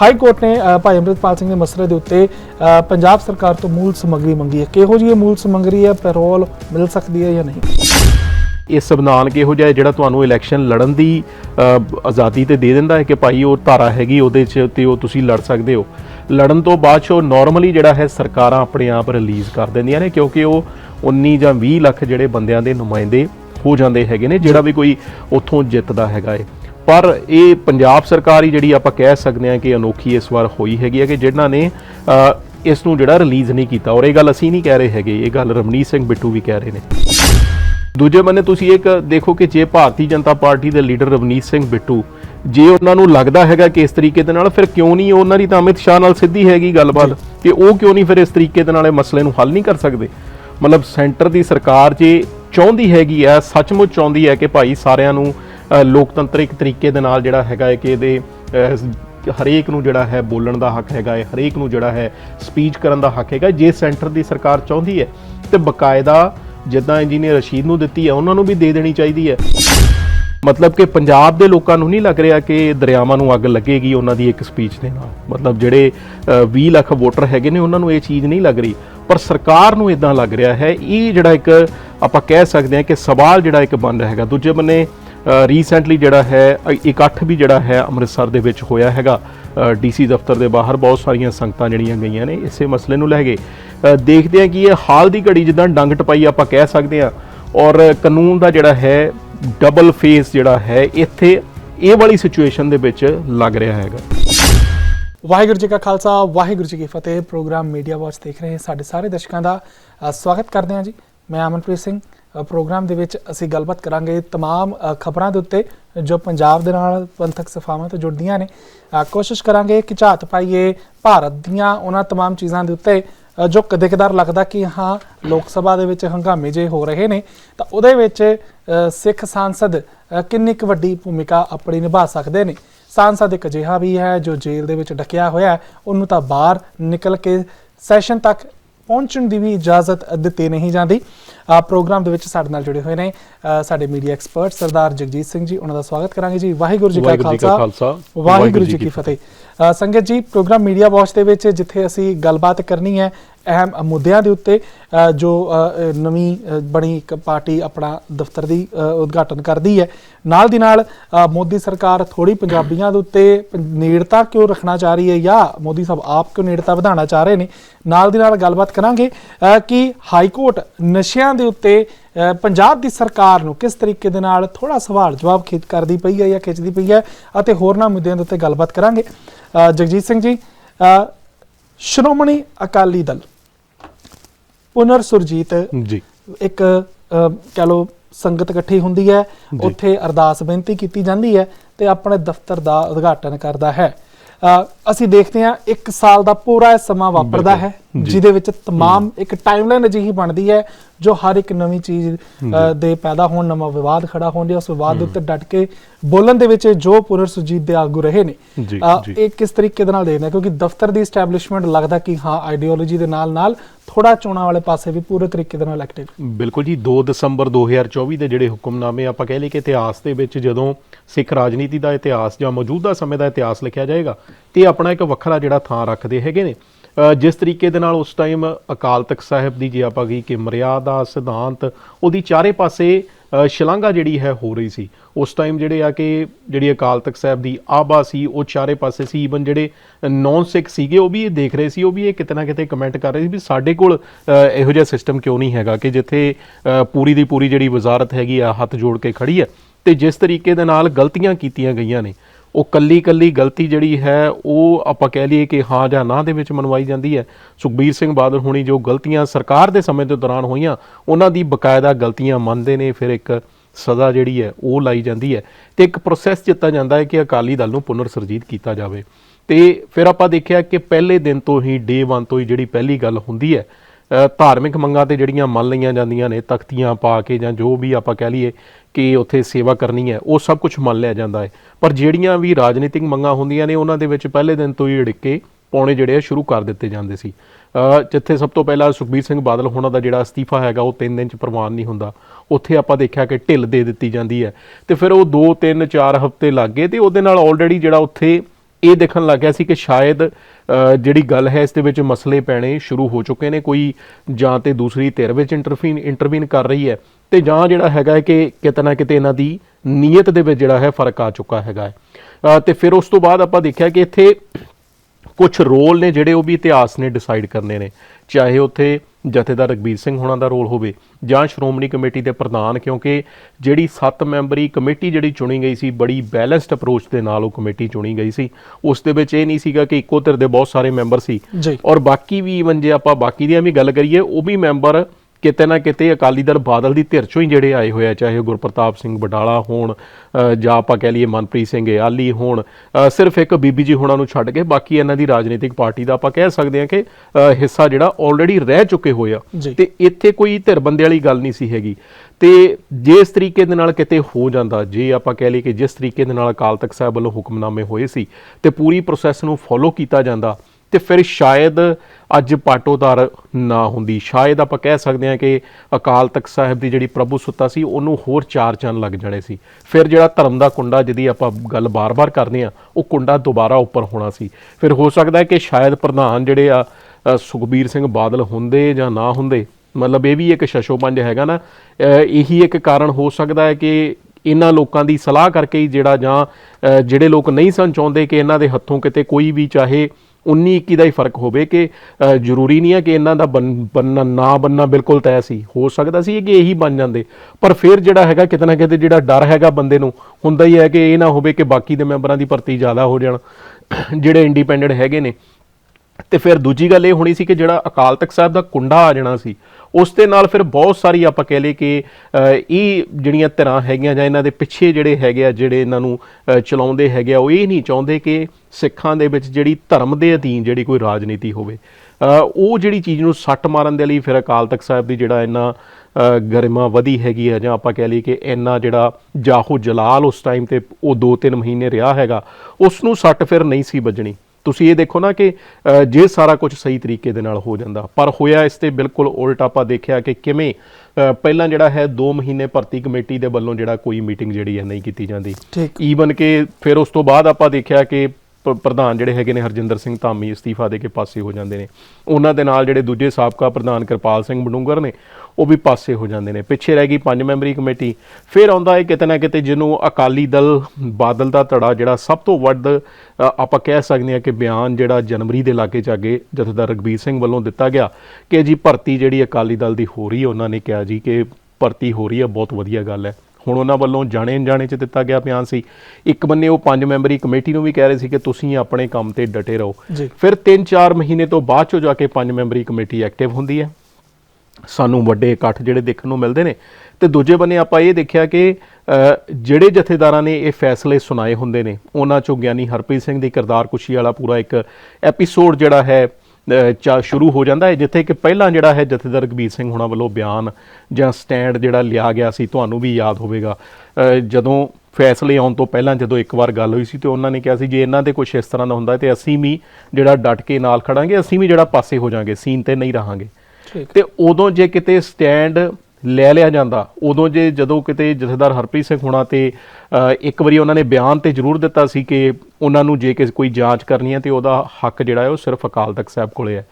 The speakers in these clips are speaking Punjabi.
ਹਾਈ ਕੋਰਟ ਨੇ ਭਾਈ ਅੰਮ੍ਰਿਤਪਾਲ ਸਿੰਘ ਦੇ ਮਸਲੇ ਦੇ ਉੱਤੇ ਪੰਜਾਬ ਸਰਕਾਰ ਤੋਂ ਮੂਲ ਸਮੱਗਰੀ ਮੰਗੀ ਹੈ। ਕਿਹੋ ਜਿਹੀ ਇਹ ਮੂਲ ਸਮੱਗਰੀ ਹੈ? ਪੈਰੋਲ ਮਿਲ ਸਕਦੀ ਹੈ ਜਾਂ ਨਹੀਂ? ਇਸ ਸੰਵਿਧਾਨ ਕਿਹੋ ਜਿਹਾ ਜਿਹੜਾ ਤੁਹਾਨੂੰ ਇਲੈਕਸ਼ਨ ਲੜਨ ਦੀ ਆਜ਼ਾਦੀ ਤੇ ਦੇ ਦਿੰਦਾ ਹੈ ਕਿ ਭਾਈ ਉਹ ਧਾਰਾ ਹੈਗੀ ਉਹਦੇ 'ਚ ਤੇ ਉਹ ਤੁਸੀਂ ਲੜ ਸਕਦੇ ਹੋ? ਲੜਨ ਤੋਂ ਬਾਅਦ 'ਚ ਉਹ ਨਾਰਮਲੀ ਜਿਹੜਾ ਹੈ ਸਰਕਾਰਾਂ ਆਪਣੇ ਆਪ ਰਿਲੀਜ਼ ਕਰ ਦਿੰਦੀਆਂ ਨੇ, ਕਿਉਂਕਿ ਉਹ 19 ਜਾਂ 20 ਲੱਖ ਜਿਹੜੇ ਬੰਦਿਆਂ ਦੇ ਨੁਮਾਇੰਦੇ ਹੋ ਜਾਂਦੇ ਹੈਗੇ ਨੇ, ਜਿਹੜਾ ਵੀ ਕੋਈ ਉੱਥੋਂ ਜਿੱਤਦਾ ਹੈਗਾ ਹੈ। ਪਰ ਇਹ ਪੰਜਾਬ ਸਰਕਾਰ ਹੀ ਜਿਹੜੀ ਆਪਾਂ ਕਹਿ ਸਕਦੇ ਹਾਂ ਕਿ ਅਨੋਖੀ ਇਸ ਵਾਰ ਹੋਈ ਹੈਗੀ ਹੈ ਕਿ ਜਿਨ੍ਹਾਂ ਨੇ ਇਸ ਨੂੰ ਜਿਹੜਾ ਰਿਲੀਜ਼ ਨਹੀਂ ਕੀਤਾ। ਔਰ ਇਹ ਗੱਲ ਅਸੀਂ ਨਹੀਂ ਕਹਿ ਰਹੇ ਹੈਗੇ ਇਹ ਗੱਲ ਰਮਨੀਤ ਸਿੰਘ ਬਿੱਟੂ ਵੀ ਕਹਿ ਰਹੇ ਨੇ। ਦੂਜੇ ਬੰਨੇ ਤੁਸੀਂ ਇੱਕ ਦੇਖੋ ਕਿ ਜੇ ਭਾਰਤੀ ਜਨਤਾ ਪਾਰਟੀ ਦੇ ਲੀਡਰ ਰਵਨੀਤ ਸਿੰਘ ਬਿੱਟੂ ਜੇ ਉਹਨਾਂ ਨੂੰ ਲੱਗਦਾ ਹੈਗਾ ਕਿ ਇਸ ਤਰੀਕੇ ਦੇ ਨਾਲ ਫਿਰ ਕਿਉਂ ਨਹੀਂ ਉਹਨਾਂ ਦੀ ਤਾਂ ਅਮਿਤ ਸ਼ਾਹ ਨਾਲ ਸਿੱਧੀ ਹੈਗੀ ਗੱਲਬਾਤ? ਕਿ ਉਹ ਕਿਉਂ ਨਹੀਂ ਫਿਰ ਇਸ ਤਰੀਕੇ ਦੇ ਨਾਲ ਇਹ ਮਸਲੇ ਨੂੰ ਹੱਲ ਨਹੀਂ ਕਰ ਸਕਦੇ? ਮਤਲਬ ਸੈਂਟਰ ਦੀ ਸਰਕਾਰ ਜੇ ਚਾਹੁੰਦੀ ਹੈਗੀ ਹੈ ਸੱਚਮੁੱਚ ਚਾਹੁੰਦੀ ਹੈ ਕਿ ਭਾਈ ਸਾਰਿਆਂ ਨੂੰ ਲੋਕਤੰਤਰਿਕ ਤਰੀਕੇ ਦੇ ਨਾਲ ਜਿਹੜਾ ਹੈਗਾ ਹੈ ਕਿ ਇਹਦੇ ਹਰੇਕ ਨੂੰ ਜਿਹੜਾ ਹੈ ਬੋਲਣ ਦਾ ਹੱਕ ਹੈਗਾ ਹੈ ਹਰੇਕ ਨੂੰ ਜਿਹੜਾ ਹੈ ਸਪੀਚ ਕਰਨ ਦਾ ਹੱਕ ਹੈਗਾ ਜੇ ਸੈਂਟਰ ਦੀ ਸਰਕਾਰ ਚਾਹੁੰਦੀ ਹੈ ਤੇ ਬਕਾਇਦਾ ਜਿੱਦਾਂ ਇੰਜੀਨੀਅਰ ਰਸ਼ੀਦ ਨੂੰ ਦਿੱਤੀ ਹੈ ਉਹਨਾਂ ਨੂੰ ਵੀ ਦੇ ਦੇਣੀ ਚਾਹੀਦੀ ਹੈ। ਮਤਲਬ ਕਿ ਪੰਜਾਬ ਦੇ ਲੋਕਾਂ ਨੂੰ ਨਹੀਂ ਲੱਗ ਰਿਹਾ ਕਿ ਦਰਿਆਵਾਂ ਨੂੰ ਅੱਗ ਲੱਗੇਗੀ ਉਹਨਾਂ ਦੀ ਇੱਕ ਸਪੀਚ ਦੇ ਨਾਲ। ਮਤਲਬ ਜਿਹੜੇ ਅ, 20 ਲੱਖ ਵੋਟਰ ਹੈਗੇ ਨੇ ਉਹਨਾਂ ਨੂੰ ਇਹ ਚੀਜ਼ ਨਹੀਂ ਲੱਗ ਰਹੀ। ਪਰ ਸਰਕਾਰ ਨੂੰ ਇਦਾਂ ਲੱਗ ਰਿਹਾ ਹੈ ਇਹ ਜਿਹੜਾ ਇੱਕ ਆਪਾਂ ਕਹਿ ਸਕਦੇ ਹਾਂ ਕਿ ਸਵਾਲ ਜਿਹੜਾ ਇੱਕ ਬਣ ਰਿਹਾ ਹੈਗਾ। ਦੂਜੇ ਬੰਨੇ ਰੀਸੈਂਟਲੀ ਜਿਹੜਾ ਹੈ ਇਕੱਠ ਵੀ ਜਿਹੜਾ ਹੈ ਅੰਮ੍ਰਿਤਸਰ ਦੇ ਵਿੱਚ ਹੋਇਆ ਹੈਗਾ। ਡੀਸੀ ਦਫ਼ਤਰ ਦੇ ਬਾਹਰ ਬਹੁਤ ਸਾਰੀਆਂ ਸੰਗਤਾਂ ਜਿਹੜੀਆਂ ਗਈਆਂ ਨੇ ਇਸੇ ਮਸਲੇ ਨੂੰ ਲੈ ਕੇ। ਦੇਖਦੇ ਹਾਂ ਕਿ ਇਹ ਹਾਲ ਦੀ ਘੜੀ ਜਿੱਦਾਂ ਡੰਗ ਟਪਾਈ ਆਪਾਂ ਕਹਿ ਸਕਦੇ ਹਾਂ। ਔਰ ਕਾਨੂੰਨ ਦਾ ਜਿਹੜਾ ਹੈ ਡਬਲ ਫੇਸ ਜਿਹੜਾ ਹੈ, ਇੱਥੇ ਇਹ ਵਾਲੀ ਸਿਚੁਏਸ਼ਨ ਦੇ ਵਿੱਚ ਲੱਗ ਰਿਹਾ ਹੈਗਾ। ਵਾਹਿਗੁਰੂ ਜੀ ਕਾ ਖਾਲਸਾ, ਵਾਹਿਗੁਰੂ ਜੀ ਕੀ ਫਤਿਹ। ਪ੍ਰੋਗਰਾਮ ਮੀਡੀਆ ਵਾਚ ਦੇਖ ਰਹੇ ਸਾਡੇ ਸਾਰੇ ਦਰਸ਼ਕਾਂ ਦਾ ਸਵਾਗਤ ਕਰਦੇ ਹਾਂ ਜੀ। ਮੈਂ ਅਮਨਪ੍ਰੀਤ ਸਿੰਘ ਪ੍ਰੋਗਰਾਮ ਦੇ ਵਿੱਚ ਅਸੀਂ ਗੱਲਬਾਤ ਕਰਾਂਗੇ तमाम ਖਬਰਾਂ ਦੇ ਉੱਤੇ ਜੋ ਪੰਜਾਬ ਦੇ ਨਾਲ ਪੰਥਕ ਸਫਾਵਾਂ ਤੋਂ ਜੁੜਦੀਆਂ ਨੇ ਅ, ਕੋਸ਼ਿਸ਼ ਕਰਾਂਗੇ ਕਿ ਝਾਤ ਪਾਈਏ ਭਾਰਤ ਦੀਆਂ ਉਹਨਾਂ तमाम ਚੀਜ਼ਾਂ ਦੇ ਉੱਤੇ ਅ, ਜੋ ਕਦੇ ਕਦਾਰ ਲੱਗਦਾ ਕਿ ਹਾਂ ਲੋਕ ਸਭਾ ਦੇ ਵਿੱਚ ਹੰਗਾਮੇ ਜੇ ਹੋ ਰਹੇ ਨੇ ਤਾਂ ਉਹਦੇ ਵਿੱਚ ਅ, ਸਿੱਖ ਸਾਂਸਦ ਅ, ਕਿੰਨੀ ਕੁ ਵੱਡੀ ਭੂਮਿਕਾ ਆਪਣੀ ਨਿਭਾ ਸਕਦੇ ਨੇ ਸਾਂਸਦ ਇੱਕ ਅਜਿਹਾ ਵੀ ਹੈ ਜੋ ਜੇਲ੍ਹ ਦੇ ਵਿੱਚ ਡਕਿਆ ਹੋਇਆ ਹੈ ਉਹਨੂੰ ਤਾਂ ਬਾਹਰ ਨਿਕਲ ਕੇ ਸੈਸ਼ਨ ਤੱਕ ਪਹੁੰਚਣ ਦੀ ਵੀ ਇਜਾਜ਼ਤ ਦਿੱਤੀ ਨਹੀਂ ਜਾਂਦੀ। ਆ ਪ੍ਰੋਗਰਾਮ ਦੇ ਵਿੱਚ ਸਾਡੇ ਨਾਲ ਜੁੜੇ ਹੋਏ ਨੇ ਸਾਡੇ ਮੀਡੀਆ ਐਕਸਪਰਟ ਸਰਦਾਰ ਜਗਜੀਤ ਸਿੰਘ ਜੀ ਉਹਨਾਂ ਦਾ ਸਵਾਗਤ ਕਰਾਂਗੇ ਜੀ। ਵਾਹਿਗੁਰੂ ਜੀ ਕਾ ਖਾਲਸਾ। ਵਾਹਿਗੁਰੂ ਜੀ ਕੀ ਫਤਿਹ। ਸੰਗਤ ਜੀ, ਪ੍ਰੋਗਰਾਮ ਮੀਡੀਆ ਵਾਚ ਦੇ ਵਿੱਚ ਜਿੱਥੇ ਅਸੀਂ ਗੱਲਬਾਤ ਕਰਨੀ ਹੈ, ਅਹਿਮ ਮੁੱਦਿਆਂ ਦੇ ਉੱਤੇ ਜੋ ਨਵੀਂ ਬਣੀ ਇੱਕ ਪਾਰਟੀ ਆਪਣਾ ਦਫ਼ਤਰ ਦੀ ਉਦਘਾਟਨ ਕਰਦੀ ਹੈ। ਨਾਲ ਦੀ ਨਾਲ ਮੋਦੀ ਸਰਕਾਰ ਥੋੜੀ ਪੰਜਾਬੀਆਂ ਦੇ ਉੱਤੇ ਨੇੜਤਾ ਕਿਉਂ ਰੱਖਣਾ ਚਾਹ ਰਹੀ ਹੈ ਜਾਂ ਮੋਦੀ ਸਾਹਿਬ ਆਪ ਕਿਉਂ ਨੇੜਤਾ ਵਧਾਉਣਾ ਚਾਹ ਰਹੇ ਨੇ? ਨਾਲ ਦੀ ਨਾਲ ਗੱਲਬਾਤ ਕਰਾਂਗੇ ਕਿ ਹਾਈ ਕੋਰਟ ਨਸ਼ਿਆਂ ਦੇ ਉੱਤੇ ਪੰਜਾਬ ਦੀ ਸਰਕਾਰ ਨੂੰ ਕਿਸ ਤਰੀਕੇ ਦੇ ਨਾਲ ਥੋੜਾ ਸਵਾਲ ਜਵਾਬ ਖਿੱਚ ਕਰਦੀ ਪਈ ਹੈ ਜਾਂ ਖਿੱਚਦੀ ਪਈ ਹੈ ਅਤੇ ਹੋਰਨਾਂ ਮੁੱਦਿਆਂ ਦੇ ਉੱਤੇ ਗੱਲਬਾਤ ਕਰਾਂਗੇ। ਜਗਜੀਤ ਸਿੰਘ ਜੀ ਸ਼੍ਰੋਮਣੀ ਅਕਾਲੀ ਦਲ ਪੁਨਰ ਸੁਰਜੀਤ ਜੀ। ਇੱਕ ਕਹਿ ਲਓ ਸੰਗਤ ਇਕੱਠੀ ਹੁੰਦੀ ਹੈ। ਉੱਥੇ ਅਰਦਾਸ ਬੇਨਤੀ ਕੀਤੀ ਜਾਂਦੀ ਹੈ ਤੇ ਆਪਣੇ ਦਫ਼ਤਰ ਦਾ ਉਦਘਾਟਨ ਕਰਦਾ ਹੈ। ਅਸੀਂ ਦੇਖਦੇ ਹਾਂ ਇੱਕ ਸਾਲ ਦਾ ਪੂਰਾ ਇਹ ਸਮਾਂ ਵਾਪਰਦਾ ਹੈ ਜੀ। ਜਿਹਦੇ ਵਿੱਚ तमाम ਇੱਕ ਟਾਈਮਲਾਈਨ ਅਜਿਹੀ ਬਣਦੀ ਹੈ ਜੋ ਹਰ ਇੱਕ ਨਵੀਂ ਚੀਜ਼ ਅ, ਦੇ ਪੈਦਾ ਹੋਣ ਨਵਾਂ ਵਿਵਾਦ ਖੜਾ ਹੋਣ ਜਾਂ ਉਸ ਵਿਵਾਦ ਦੇ ਉੱਤੇ ਡਟ ਕੇ ਬੋਲਣ ਦੇ ਵਿੱਚ ਜੋ ਪੁਨਰ ਸੁਰਜੀਤ ਦੇ ਆਗੂ ਰਹੇ ਨੇ ਜੀ, ਅ, ਜੀ। ਇਹ ਕਿਸ ਤਰੀਕੇ ਦੇ ਨਾਲ ਦੇਖਦੇ ਹਾਂ ਕਿਉਂਕਿ ਦਫ਼ਤਰ ਦੀ ਸਟੈਬਲਿਸ਼ਮੈਂਟ ਲੱਗਦਾ ਕਿ ਹਾਂ ਆਈਡੀਓਲੋਜੀ ਦੇ ਨਾਲ ਨਾਲ ਥੋੜਾ ਚੋਣਾਂ ਵਾਲੇ ਪਾਸੇ ਵੀ ਪੂਰੇ ਤਰੀਕੇ ਦੇ ਨਾਲ ਐਕਟਿਵ ਬਿਲਕੁਲ ਜੀ 2 ਦਸੰਬਰ 2024 ਦੇ ਜਿਹੜੇ ਹੁਕਮਨਾਮੇ ਆਪਾਂ ਕਹਿ ਲਈਏ ਕਿ ਇਤਿਹਾਸ ਦੇ ਵਿੱਚ ਜਦੋਂ ਸਿੱਖ ਰਾਜਨੀਤੀ ਦਾ ਇਤਿਹਾਸ ਜਾਂ ਮੌਜੂਦਾ ਸਮੇਂ ਦਾ ਇਤਿਹਾਸ ਲਿਖਿਆ ਜਾਏਗਾ, ਤੇ ਆਪਣਾ ਇੱਕ ਵੱਖਰਾ ਜਿਹੜਾ ਥਾਂ ਰੱਖਦੇ ਹੈਗੇ ਨੇ। ਜਿਸ ਤਰੀਕੇ ਦੇ ਨਾਲ ਉਸ ਟਾਈਮ ਅਕਾਲ ਤਖਤ ਸਾਹਿਬ ਦੀ ਜੇ ਆਪਾਂ ਕਹੀ ਕਿ ਮਰਿਆਦਾ, ਸਿਧਾਂਤ, ਉਹਦੀ ਚਾਰੇ ਪਾਸੇ ਸ਼ਲਾਘਾ ਜਿਹੜੀ ਹੈ ਹੋ ਰਹੀ ਸੀ। ਉਸ ਟਾਈਮ ਜਿਹੜੇ ਆ ਕਿ ਜਿਹੜੀ ਅਕਾਲ ਤਖਤ ਸਾਹਿਬ ਦੀ ਆਬਾ ਸੀ, ਉਹ ਚਾਰੇ ਪਾਸੇ ਸੀ ਈਵਨ ਜਿਹੜੇ ਨੌਨ ਸਿੱਖ ਸੀਗੇ, ਉਹ ਵੀ ਇਹ ਦੇਖ ਰਹੇ ਸੀ, ਉਹ ਵੀ ਇਹ ਕਿਤੇ ਨਾ ਕਿਤੇ ਕਮੈਂਟ ਕਰ ਰਹੇ ਸੀ ਵੀ ਸਾਡੇ ਕੋਲ ਇਹੋ ਜਿਹਾ ਸਿਸਟਮ ਕਿਉਂ ਨਹੀਂ ਹੈਗਾ ਕਿ ਜਿੱਥੇ ਪੂਰੀ ਦੀ ਪੂਰੀ ਜਿਹੜੀ ਵਜ਼ਾਰਤ ਹੈਗੀ ਆ, ਹੱਥ ਜੋੜ ਕੇ ਖੜੀ ਹੈ। ਤੇ ਜਿਸ ਤਰੀਕੇ ਦੇ ਨਾਲ ਗਲਤੀਆਂ ਕੀਤੀਆਂ ਗਈਆਂ ਨੇ ਉਹ ਕੱਲੀ ਕੱਲੀ ਗਲਤੀ ਜਿਹੜੀ ਹੈ, ਉਹ ਆਪਾਂ ਕਹਿ ਲਈਏ ਕਿ ਹਾਂ ਜਾਂ ਨਾ ਦੇ ਵਿੱਚ ਮਨਵਾਈ ਜਾਂਦੀ ਹੈ। ਸੁਖਬੀਰ ਸਿੰਘ ਬਾਦਲ ਹੋਣੀ ਜੋ ਗਲਤੀਆਂ ਸਰਕਾਰ ਦੇ ਸਮੇਂ ਦੇ ਦੌਰਾਨ ਹੋਈਆਂ, ਉਹਨਾਂ ਦੀ ਬਕਾਇਦਾ ਗਲਤੀਆਂ ਮੰਨਦੇ ਨੇ, ਫਿਰ ਇੱਕ ਸਜ਼ਾ ਜਿਹੜੀ ਹੈ, ਉਹ ਲਾਈ ਜਾਂਦੀ ਹੈ। ਤੇ ਇੱਕ ਪ੍ਰੋਸੈਸ ਦਿੱਤਾ ਜਾਂਦਾ ਹੈ ਕਿ ਅਕਾਲੀ ਦਲ ਨੂੰ ਪੁਨਰ ਸਰਜੀਤ ਕੀਤਾ ਜਾਵੇ। ਤੇ ਫਿਰ ਆਪਾਂ ਦੇਖਿਆ ਕਿ ਪਹਿਲੇ ਦਿਨ ਤੋਂ ਹੀ ਡੇ 1 ਤੋਂ ਹੀ ਜਿਹੜੀ ਪਹਿਲੀ ਗੱਲ ਹੁੰਦੀ ਹੈ ਧਾਰਮਿਕ ਮੰਗਾਂ ਤੇ ਜਿਹੜੀਆਂ ਮੰਨ ਲਈਆਂ ਜਾਂਦੀਆਂ ਨੇ, ਤਖਤੀਆਂ ਪਾ ਕੇ ਜਾਂ ਜੋ ਵੀ ਆਪਾਂ ਕਹਿ ਲਈਏ ਕਿ ਉੱਥੇ ਸੇਵਾ ਕਰਨੀ ਹੈ, ਉਹ ਸਭ ਕੁਝ ਮੰਨ ਲਿਆ ਜਾਂਦਾ ਹੈ। ਪਰ ਜਿਹੜੀਆਂ ਵੀ ਰਾਜਨੀਤਿਕ ਮੰਗਾਂ ਹੁੰਦੀਆਂ ਨੇ, ਉਹਨਾਂ ਦੇ ਵਿੱਚ ਪਹਿਲੇ ਦਿਨ ਤੋਂ ਹੀ ਢਿੱਕੇ ਪਾਉਣੇ ਜਿਹੜੇ ਆ, ਸ਼ੁਰੂ ਕਰ ਦਿੱਤੇ ਜਾਂਦੇ ਸੀ। ਜਿੱਥੇ ਸਭ ਤੋਂ ਪਹਿਲਾਂ ਸੁਖਬੀਰ ਸਿੰਘ ਬਾਦਲ ਹੋਣਾ ਦਾ ਜਿਹੜਾ ਅਸਤੀਫਾ ਹੈਗਾ, ਉਹ 3 ਦਿਨ ਚ ਪ੍ਰਵਾਨ ਨਹੀਂ ਹੁੰਦਾ। ਉੱਥੇ ਆਪਾਂ ਦੇਖਿਆ ਕਿ ਢਿੱਲ ਦੇ ਦਿੱਤੀ ਜਾਂਦੀ ਹੈ। ਤੇ ਫਿਰ ਉਹ 2 3 4 ਹਫ਼ਤੇ ਲੱਗ ਗਏ ਤੇ ਉਹਦੇ ਨਾਲ ਆਲਰੇਡੀ ਜਿਹੜਾ ਉੱਥੇ ਇਹ ਦੇਖਣ ਲੱਗ ਗਿਆ ਸੀ ਕਿ ਸ਼ਾਇਦ ਜਿਹੜੀ ਗੱਲ ਹੈ ਇਸ ਦੇ ਵਿੱਚ ਮਸਲੇ ਪੈਣੇ ਸ਼ੁਰੂ ਹੋ ਚੁੱਕੇ ਨੇ ਕੋਈ ਜਾਂ ਤੇ ਦੂਸਰੀ ਧਿਰ ਵਿੱਚ ਇੰਟਰਫੀਨ ਇੰਟਰਵੀਨ ਕਰ ਰਹੀ ਹੈ ਤੇ ਜਾਂ ਜਿਹੜਾ ਹੈਗਾ ਕਿ ਕਿਤੇ ਨਾ ਕਿਤੇ ਇਹਨਾਂ ਦੀ ਨੀਅਤ ਦੇ ਵਿੱਚ ਜਿਹੜਾ ਹੈ ਫ਼ਰਕ ਆ ਚੁੱਕਾ ਹੈਗਾ ਹੈ। ਅ, ਤੇ ਫਿਰ ਉਸ ਤੋਂ ਬਾਅਦ ਆਪਾਂ ਦੇਖਿਆ ਕਿ ਇੱਥੇ ਕੁਝ ਰੋਲ ਨੇ ਜਿਹੜੇ ਉਹ ਵੀ ਇਤਿਹਾਸ ਨੇ ਡਿਸਾਈਡ ਕਰਨੇ ਨੇ। ਚਾਹੇ ਉੱਥੇ ਜਥੇਦਾਰ ਰਗਬੀਰ ਸਿੰਘ ਹੋਣਾ ਦਾ ਰੋਲ ਹੋਵੇ ਜਾਂ ਸ਼੍ਰੋਮਣੀ ਕਮੇਟੀ ਦੇ ਪ੍ਰਧਾਨ ਕਿਉਂਕਿ ਜਿਹੜੀ 7 ਮੈਂਬਰੀ ਕਮੇਟੀ ਜਿਹੜੀ ਚੁਣੀ ਗਈ ਸੀ ਬੜੀ ਬੈਲੈਂਸਡ ਅਪਰੋਚ ਦੇ ਨਾਲ ਉਹ ਕਮੇਟੀ ਚੁਣੀ ਗਈ ਸੀ। ਉਸ ਦੇ ਵਿੱਚ ਇਹ ਨਹੀਂ ਸੀਗਾ ਕਿ ਇੱਕੋ ਧਿਰ ਦੇ ਬਹੁਤ ਸਾਰੇ ਮੈਂਬਰ ਸੀ। ਔਰ ਬਾਕੀ ਵੀ ਈਵਨ ਜੇ ਆਪਾਂ ਬਾਕੀ ਦੀਆਂ ਵੀ ਗੱਲ ਕਰੀਏ ਉਹ ਵੀ ਮੈਂਬਰ ਕਿਤੇ ਨਾ ਕਿਤੇ ਅਕਾਲੀ ਦਲ ਬਾਦਲ ਦੀ ਧਿਰ ਚੋਂ ਹੀ ਜਿਹੜੇ ਆਏ ਹੋਏ ਆ ਚਾਹੇ ਉਹ ਗੁਰਪ੍ਰਤਾਪ ਸਿੰਘ ਬਡਾਲਾ ਹੋਣ ਜਾਂ ਆਪਾਂ ਕਹਿ ਲਈਏ ਮਨਪ੍ਰੀਤ ਸਿੰਘ ਆਲੀ ਹੋਣ ਸਿਰਫ ਇੱਕ ਬੀਬੀ ਜੀ ਹੋਣਾ ਨੂੰ ਛੱਡ ਕੇ ਬਾਕੀ ਇਹਨਾਂ ਦੀ ਰਾਜਨੀਤਿਕ ਪਾਰਟੀ ਦਾ ਆਪਾਂ ਕਹਿ ਸਕਦੇ ਹਾਂ ਕਿ ਹਿੱਸਾ ਜਿਹੜਾ ਆਲਰੇਡੀ ਰਹਿ ਚੁੱਕੇ ਹੋਏ ਆ ਜੀ। ਤੇ ਇੱਥੇ ਕੋਈ ਧਿਰ ਬੰਦੇ ਵਾਲੀ ਗੱਲ ਨਹੀਂ ਸੀ ਹੈਗੀ ਤੇ ਜੇ ਇਸ ਤਰੀਕੇ ਦੇ ਨਾਲ ਕਿਤੇ ਹੋ ਜਾਂਦਾ ਜੇ ਆਪਾਂ ਕਹਿ ਲਈਏ ਕਿ ਜਿਸ ਤਰੀਕੇ ਦੇ ਨਾਲ ਅਕਾਲ ਤਖਤ ਸਾਹਿਬ ਵੱਲੋਂ ਹੁਕਮਨਾਮੇ ਹੋਏ ਸੀ ਤੇ ਪੂਰੀ ਪ੍ਰੋਸੈਸ ਨੂੰ ਫੋਲੋ ਕੀਤਾ ਜਾਂਦਾ ਤੇ ਫਿਰ ਸ਼ਾਇਦ ਅੱਜ ਪਾਟੋਦਾਰ ਨਾ ਹੁੰਦੀ। ਸ਼ਾਇਦ ਆਪਾਂ ਕਹਿ ਸਕਦੇ ਹਾਂ ਕਿ ਅਕਾਲ ਤਖਤ ਸਾਹਿਬ ਦੀ ਜਿਹੜੀ ਪ੍ਰਭੂ ਸੁੱਤਾ ਸੀ, ਉਹਨੂੰ ਹੋਰ ਚਾਰ ਚੰਨ ਲੱਗ ਜਾਣੇ ਸੀ। ਫਿਰ ਜਿਹੜਾ ਧਰਮ ਦਾ ਕੁੰਡਾ ਜਿਹਦੀ ਆਪਾਂ ਗੱਲ ਬਾਰ-ਬਾਰ ਕਰਦੇ ਆ, ਉਹ ਕੁੰਡਾ ਦੁਬਾਰਾ ਉੱਪਰ ਹੋਣਾ ਸੀ। ਫਿਰ ਹੋ ਸਕਦਾ ਹੈ ਕਿ ਸ਼ਾਇਦ ਪ੍ਰਧਾਨ ਜਿਹੜੇ ਆ ਸੁਖਬੀਰ ਸਿੰਘ ਬਾਦਲ ਹੁੰਦੇ ਜਾਂ ਨਾ ਹੁੰਦੇ, ਮਤਲਬ ਇਹ ਵੀ ਇੱਕ ਸ਼ਸ਼ੋਪੰਜ ਹੈਗਾ ਨਾ ਇਹੀ ਇੱਕ ਕਾਰਨ ਹੋ ਸਕਦਾ ਹੈ ਕਿ ਇਹਨਾਂ ਲੋਕਾਂ ਦੀ ਸਲਾਹ ਕਰਕੇ ਹੀ ਜਿਹੜਾ ਜਾਂ ਜਿਹੜੇ ਲੋਕ ਨਹੀਂ ਸਨ ਚਾਹੁੰਦੇ ਕਿ ਇਹਨਾਂ ਦੇ ਹੱਥੋਂ ਕਿਤੇ ਕੋਈ ਵੀ ਚਾਹੇ 19 21 ਦਾ ਹੀ ਫ਼ਰਕ ਹੋਵੇ ਕਿ ਜ਼ਰੂਰੀ ਨਹੀਂ ਹੈ ਕਿ ਇਹਨਾਂ ਦਾ ਬਨ- ਬੰਨਾ ਨਾ ਬੰਨਾ ਬਿਲਕੁਲ ਤੈਅ ਸੀ। ਹੋ ਸਕਦਾ ਸੀ ਕਿ ਇਹੀ ਬਣ ਜਾਂਦੇ। ਪਰ ਫਿਰ ਜਿਹੜਾ ਹੈਗਾ, ਕਿਤੇ ਨਾ ਕਿਤੇ ਜਿਹੜਾ ਡਰ ਹੈਗਾ ਬੰਦੇ ਨੂੰ, ਹੁੰਦਾ ਹੀ ਹੈ ਕਿ ਇਹ ਨਾ ਹੋਵੇ ਕਿ ਬਾਕੀ ਦੇ ਮੈਂਬਰਾਂ ਦੀ ਭਰਤੀ ਜ਼ਿਆਦਾ ਹੋ ਜਾਣ, ਜਿਹੜੇ ਇੰਡੀਪੈਂਡੈਂਟ ਹੈਗੇ ਨੇ। ਤੇ ਫਿਰ ਦੂਜੀ ਗੱਲ ਇਹ ਹੋਣੀ ਸੀ ਕਿ ਜਿਹੜਾ ਅਕਾਲ ਤਖਤ ਸਾਹਿਬ ਦਾ ਕੁੰਡਾ ਆ ਜਾਣਾ ਸੀ ਉਸ ਦੇ ਨਾਲ ਫਿਰ ਬਹੁਤ ਸਾਰੀ ਆਪਾਂ ਕਹਿ ਲਏ ਕਿ ਇਹ ਜਿਹੜੀਆਂ ਧਿਰਾਂ ਹੈਗੀਆਂ ਜਾਂ ਇਹਨਾਂ ਦੇ ਪਿੱਛੇ ਜਿਹੜੇ ਹੈਗੇ ਆ ਜਿਹੜੇ ਇਹਨਾਂ ਨੂੰ ਚਲਾਉਂਦੇ ਹੈਗੇ ਆ ਉਹ ਇਹ ਨਹੀਂ ਚਾਹੁੰਦੇ ਕਿ ਸਿੱਖਾਂ ਦੇ ਵਿੱਚ ਜਿਹੜੀ ਧਰਮ ਦੇ ਅਧੀਨ ਜਿਹੜੀ ਕੋਈ ਰਾਜਨੀਤੀ ਹੋਵੇ। ਉਹ ਜਿਹੜੀ ਚੀਜ਼ ਨੂੰ ਸੱਟ ਮਾਰਨ ਦੇ ਲਈ ਫਿਰ ਅਕਾਲ ਤਖਤ ਸਾਹਿਬ ਦੀ ਜਿਹੜਾ ਇੰਨਾ ਅ, ਗਰਿਮਾ ਵਧੀ ਹੈਗੀ ਹੈ ਜਾਂ ਆਪਾਂ ਕਹਿ ਲਈਏ ਕਿ ਇੰਨਾ ਜਿਹੜਾ ਜਾਹੋ ਜਲਾਲ ਉਸ ਟਾਈਮ ਤੇ ਉਹ 2-3 ਮਹੀਨੇ ਰਿਹਾ ਹੈਗਾ ਉਸ ਨੂੰ ਸੱਟ ਫਿਰ ਨਹੀਂ ਸੀ ਵੱਜਣੀ। ਤੁਸੀਂ ਇਹ ਦੇਖੋ ਨਾ ਕਿ ਜੇ ਸਾਰਾ ਕੁਝ ਸਹੀ ਤਰੀਕੇ ਦੇ ਨਾਲ ਹੋ ਜਾਂਦਾ ਪਰ ਹੋਇਆ ਇਸ ਤੇ ਬਿਲਕੁਲ ਉਲਟ ਆਪਾਂ ਦੇਖਿਆ ਕਿ ਕਿਵੇਂ ਪਹਿਲਾਂ ਜਿਹੜਾ ਹੈ 2 ਮਹੀਨੇ ਭਰਤੀ ਕਮੇਟੀ ਦੇ ਵੱਲੋਂ ਜਿਹੜਾ ਕੋਈ ਮੀਟਿੰਗ ਜਿਹੜੀ ਹੈ ਨਹੀਂ ਕੀਤੀ ਜਾਂਦੀ। ਠੀਕ। ਈਵਨ ਕਿ ਫਿਰ ਉਸ ਤੋਂ ਬਾਅਦ ਆਪਾਂ ਦੇਖਿਆ ਕਿ ਪ- ਪ੍ਰਧਾਨ ਜਿਹੜੇ ਹੈਗੇ ਨੇ ਹਰਜਿੰਦਰ ਸਿੰਘ ਧਾਮੀ ਅਸਤੀਫਾ ਦੇ ਕੇ ਪਾਸੇ ਹੋ ਜਾਂਦੇ ਨੇ। ਉਹਨਾਂ ਦੇ ਨਾਲ ਜਿਹੜੇ ਦੂਜੇ ਸਾਬਕਾ ਪ੍ਰਧਾਨ ਕਿਰਪਾਲ ਸਿੰਘ ਬਡੂੰਗਰ ਨੇ ਉਹ ਵੀ ਪਾਸੇ ਹੋ ਜਾਂਦੇ ਨੇ। ਪਿੱਛੇ ਰਹਿ ਗਈ ਪੰਜ ਮੈਂਬਰੀ ਕਮੇਟੀ। ਫਿਰ ਆਉਂਦਾ ਹੈ ਕਿਤੇ ਨਾ ਕਿਤੇ ਜਿਹਨੂੰ ਅਕਾਲੀ ਦਲ ਬਾਦਲ ਦਾ ਧੜਾ ਜਿਹੜਾ ਸਭ ਤੋਂ ਵੱਧ ਅ, ਆਪਾਂ ਕਹਿ ਸਕਦੇ ਹਾਂ ਕਿ ਬਿਆਨ ਜਿਹੜਾ ਜਨਵਰੀ ਦੇ ਲਾਗੇ ਚ ਅੱਗੇ ਜਥੇਦਾਰ ਰਗਬੀਰ ਸਿੰਘ ਵੱਲੋਂ ਦਿੱਤਾ ਗਿਆ ਕਿ ਜੀ ਭਰਤੀ ਜਿਹੜੀ ਅਕਾਲੀ ਦਲ ਦੀ ਹੋ ਰਹੀ ਹੈ ਉਹਨਾਂ ਨੇ ਕਿਹਾ ਜੀ ਕਿ ਭਰਤੀ ਹੋ ਰਹੀ ਹੈ ਬਹੁਤ ਵਧੀਆ ਗੱਲ ਹੈ। ਹੁਣ ਉਹਨਾਂ ਵੱਲੋਂ ਜਾਣੇ ਅਣਜਾਣੇ ਚ ਦਿੱਤਾ ਗਿਆ ਬਿਆਨ ਸੀ। ਇੱਕ ਬੰਨੇ ਉਹ ਪੰਜ ਮੈਂਬਰੀ ਕਮੇਟੀ ਨੂੰ ਵੀ ਕਹਿ ਰਹੇ ਸੀ ਕਿ ਤੁਸੀਂ ਆਪਣੇ ਕੰਮ ਤੇ ਡਟੇ ਰਹੋ। ਫਿਰ 3-4 ਮਹੀਨੇ ਤੋਂ ਬਾਅਦ ਚੋਂ ਜਾ ਕੇ ਪੰਜ ਮੈਂਬਰੀ ਕਮੇਟੀ ਐਕਟਿਵ ਹੁੰਦੀ ਹੈ। ਸਾਨੂੰ ਵੱਡੇ ਇਕੱਠ ਜਿਹੜੇ ਦੇਖਣ ਨੂੰ ਮਿਲਦੇ ਨੇ ਤੇ ਦੂਜੇ ਬੰਨੇ ਆਪਾਂ ਇਹ ਦੇਖਿਆ ਕਿ ਜਿਹੜੇ ਜਥੇਦਾਰਾਂ ਨੇ ਇਹ ਫੈਸਲੇ ਸੁਣਾਏ ਹੁੰਦੇ ਨੇ ਉਹਨਾਂ ਚੋਂ ਗਿਆਨੀ ਹਰਪ੍ਰੀਤ ਸਿੰਘ ਦੀ ਕਿਰਦਾਰ ਕੁਸ਼ੀ ਵਾਲਾ ਪੂਰਾ ਇੱਕ ਐਪੀਸੋਡ ਜਿਹੜਾ ਹੈ ਚਾ ਸ਼ੁਰੂ ਹੋ ਜਾਂਦਾ ਹੈ ਜਿੱਥੇ ਕਿ ਪਹਿਲਾਂ ਜਿਹੜਾ ਹੈ ਜਥੇਦਾਰ ਰਘਬੀਰ ਸਿੰਘ ਹੋਣਾ ਵੱਲੋਂ ਬਿਆਨ ਜਾਂ ਸਟੈਂਡ ਜਿਹੜਾ ਲਿਆ ਗਿਆ ਸੀ ਤੁਹਾਨੂੰ ਵੀ ਯਾਦ ਹੋਵੇਗਾ। ਜਦੋਂ ਫੈਸਲੇ ਆਉਣ ਤੋਂ ਪਹਿਲਾਂ ਜਦੋਂ ਇੱਕ ਵਾਰ ਗੱਲ ਹੋਈ ਸੀ ਤੇ ਉਹਨਾਂ ਨੇ ਕਿਹਾ ਸੀ ਜੇ ਇਹਨਾਂ ਦੇ ਕੁਝ ਇਸ ਤਰ੍ਹਾਂ ਦਾ ਹੁੰਦਾ ਤੇ ਅਸੀਂ ਵੀ ਜਿਹੜਾ ਡਟ ਕੇ ਨਾਲ ਖੜਾਂਗੇ ਅਸੀਂ ਵੀ ਜਿਹੜਾ ਪਾਸੇ ਹੋ ਜਾਾਂਗੇ ਸੀਨ ਤੇ ਨਹੀਂ ਰਹਾਂਗੇ। ਤੇ ਉਦੋਂ ਜੇ ਕਿਤੇ ਸਟੈਂਡ ਲੈ ਲਿਆ ਜਾਂਦਾ। ਉਦੋਂ ਜੇ ਜਦੋਂ ਕਿਤੇ ਜਥੇਦਾਰ ਹਰਪ੍ਰੀਤ ਸਿੰਘ ਹੋਣਾ ਤੇ ਇੱਕ ਵਾਰੀ ਉਹਨਾਂ ਨੇ ਬਿਆਨ ਤੇ ਜ਼ਰੂਰ ਦਿੱਤਾ ਸੀ ਕਿ ਉਹਨਾਂ ਨੂੰ ਜੇ ਕਿਸੇ ਕੋਈ ਜਾਂਚ ਕਰਨੀ ਹੈ ਤੇ ਉਹਦਾ ਹੱਕ ਜਿਹੜਾ ਹੈ ਉਹ ਸਿਰਫ ਅਕਾਲ ਤਖਤ ਸਾਹਿਬ ਕੋਲੇ ਹੈ।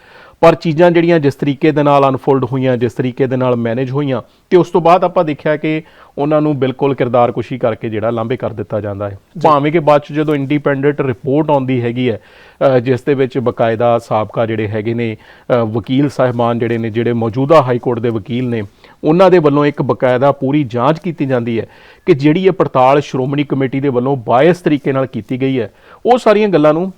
ਪਰ ਚੀਜ਼ਾਂ ਜਿਹੜੀਆਂ ਜਿਸ ਤਰੀਕੇ ਦੇ ਨਾਲ ਅਨਫੋਲਡ ਹੋਈਆਂ ਜਿਸ ਤਰੀਕੇ ਦੇ ਨਾਲ ਮੈਨੇਜ ਹੋਈਆਂ ਤੇ ਉਸ ਤੋਂ ਬਾਅਦ ਆਪਾਂ ਦੇਖਿਆ ਕਿ ਉਹਨਾਂ ਨੂੰ ਬਿਲਕੁਲ ਕਿਰਦਾਰ ਕੁਸ਼ੀ ਕਰਕੇ ਜਿਹੜਾ ਲਾਂਭੇ ਕਰ ਦਿੱਤਾ ਜਾਂਦਾ ਹੈ। ਭਾਵੇਂ ਕਿ ਬਾਅਦ ਚ ਜਦੋਂ ਇੰਡੀਪੈਂਡੈਂਟ ਰਿਪੋਰਟ ਆਉਂਦੀ ਹੈਗੀ ਹੈ ਜਿਸ ਦੇ ਵਿੱਚ ਬਕਾਇਦਾ ਸਾਬਕਾ ਜਿਹੜੇ ਹੈਗੇ ਨੇ ਵਕੀਲ ਸਾਹਿਬਾਨ ਜਿਹੜੇ ਨੇ ਜਿਹੜੇ ਮੌਜੂਦਾ ਹਾਈ ਕੋਰਟ ਦੇ ਵਕੀਲ ਨੇ ਉਹਨਾਂ ਦੇ ਵੱਲੋਂ ਇੱਕ ਬਕਾਇਦਾ ਪੂਰੀ ਜਾਂਚ ਕੀਤੀ ਜਾਂਦੀ ਹੈ ਕਿ ਜਿਹੜੀ ਇਹ ਪੜਤਾਲ ਸ਼੍ਰੋਮਣੀ ਕਮੇਟੀ ਦੇ ਵੱਲੋਂ ਬਾਇਸ ਤਰੀਕੇ ਨਾਲ ਕੀਤੀ ਗਈ ਹੈ ਉਹ ਸਾਰੀਆਂ ਗੱਲਾਂ ਨੂੰ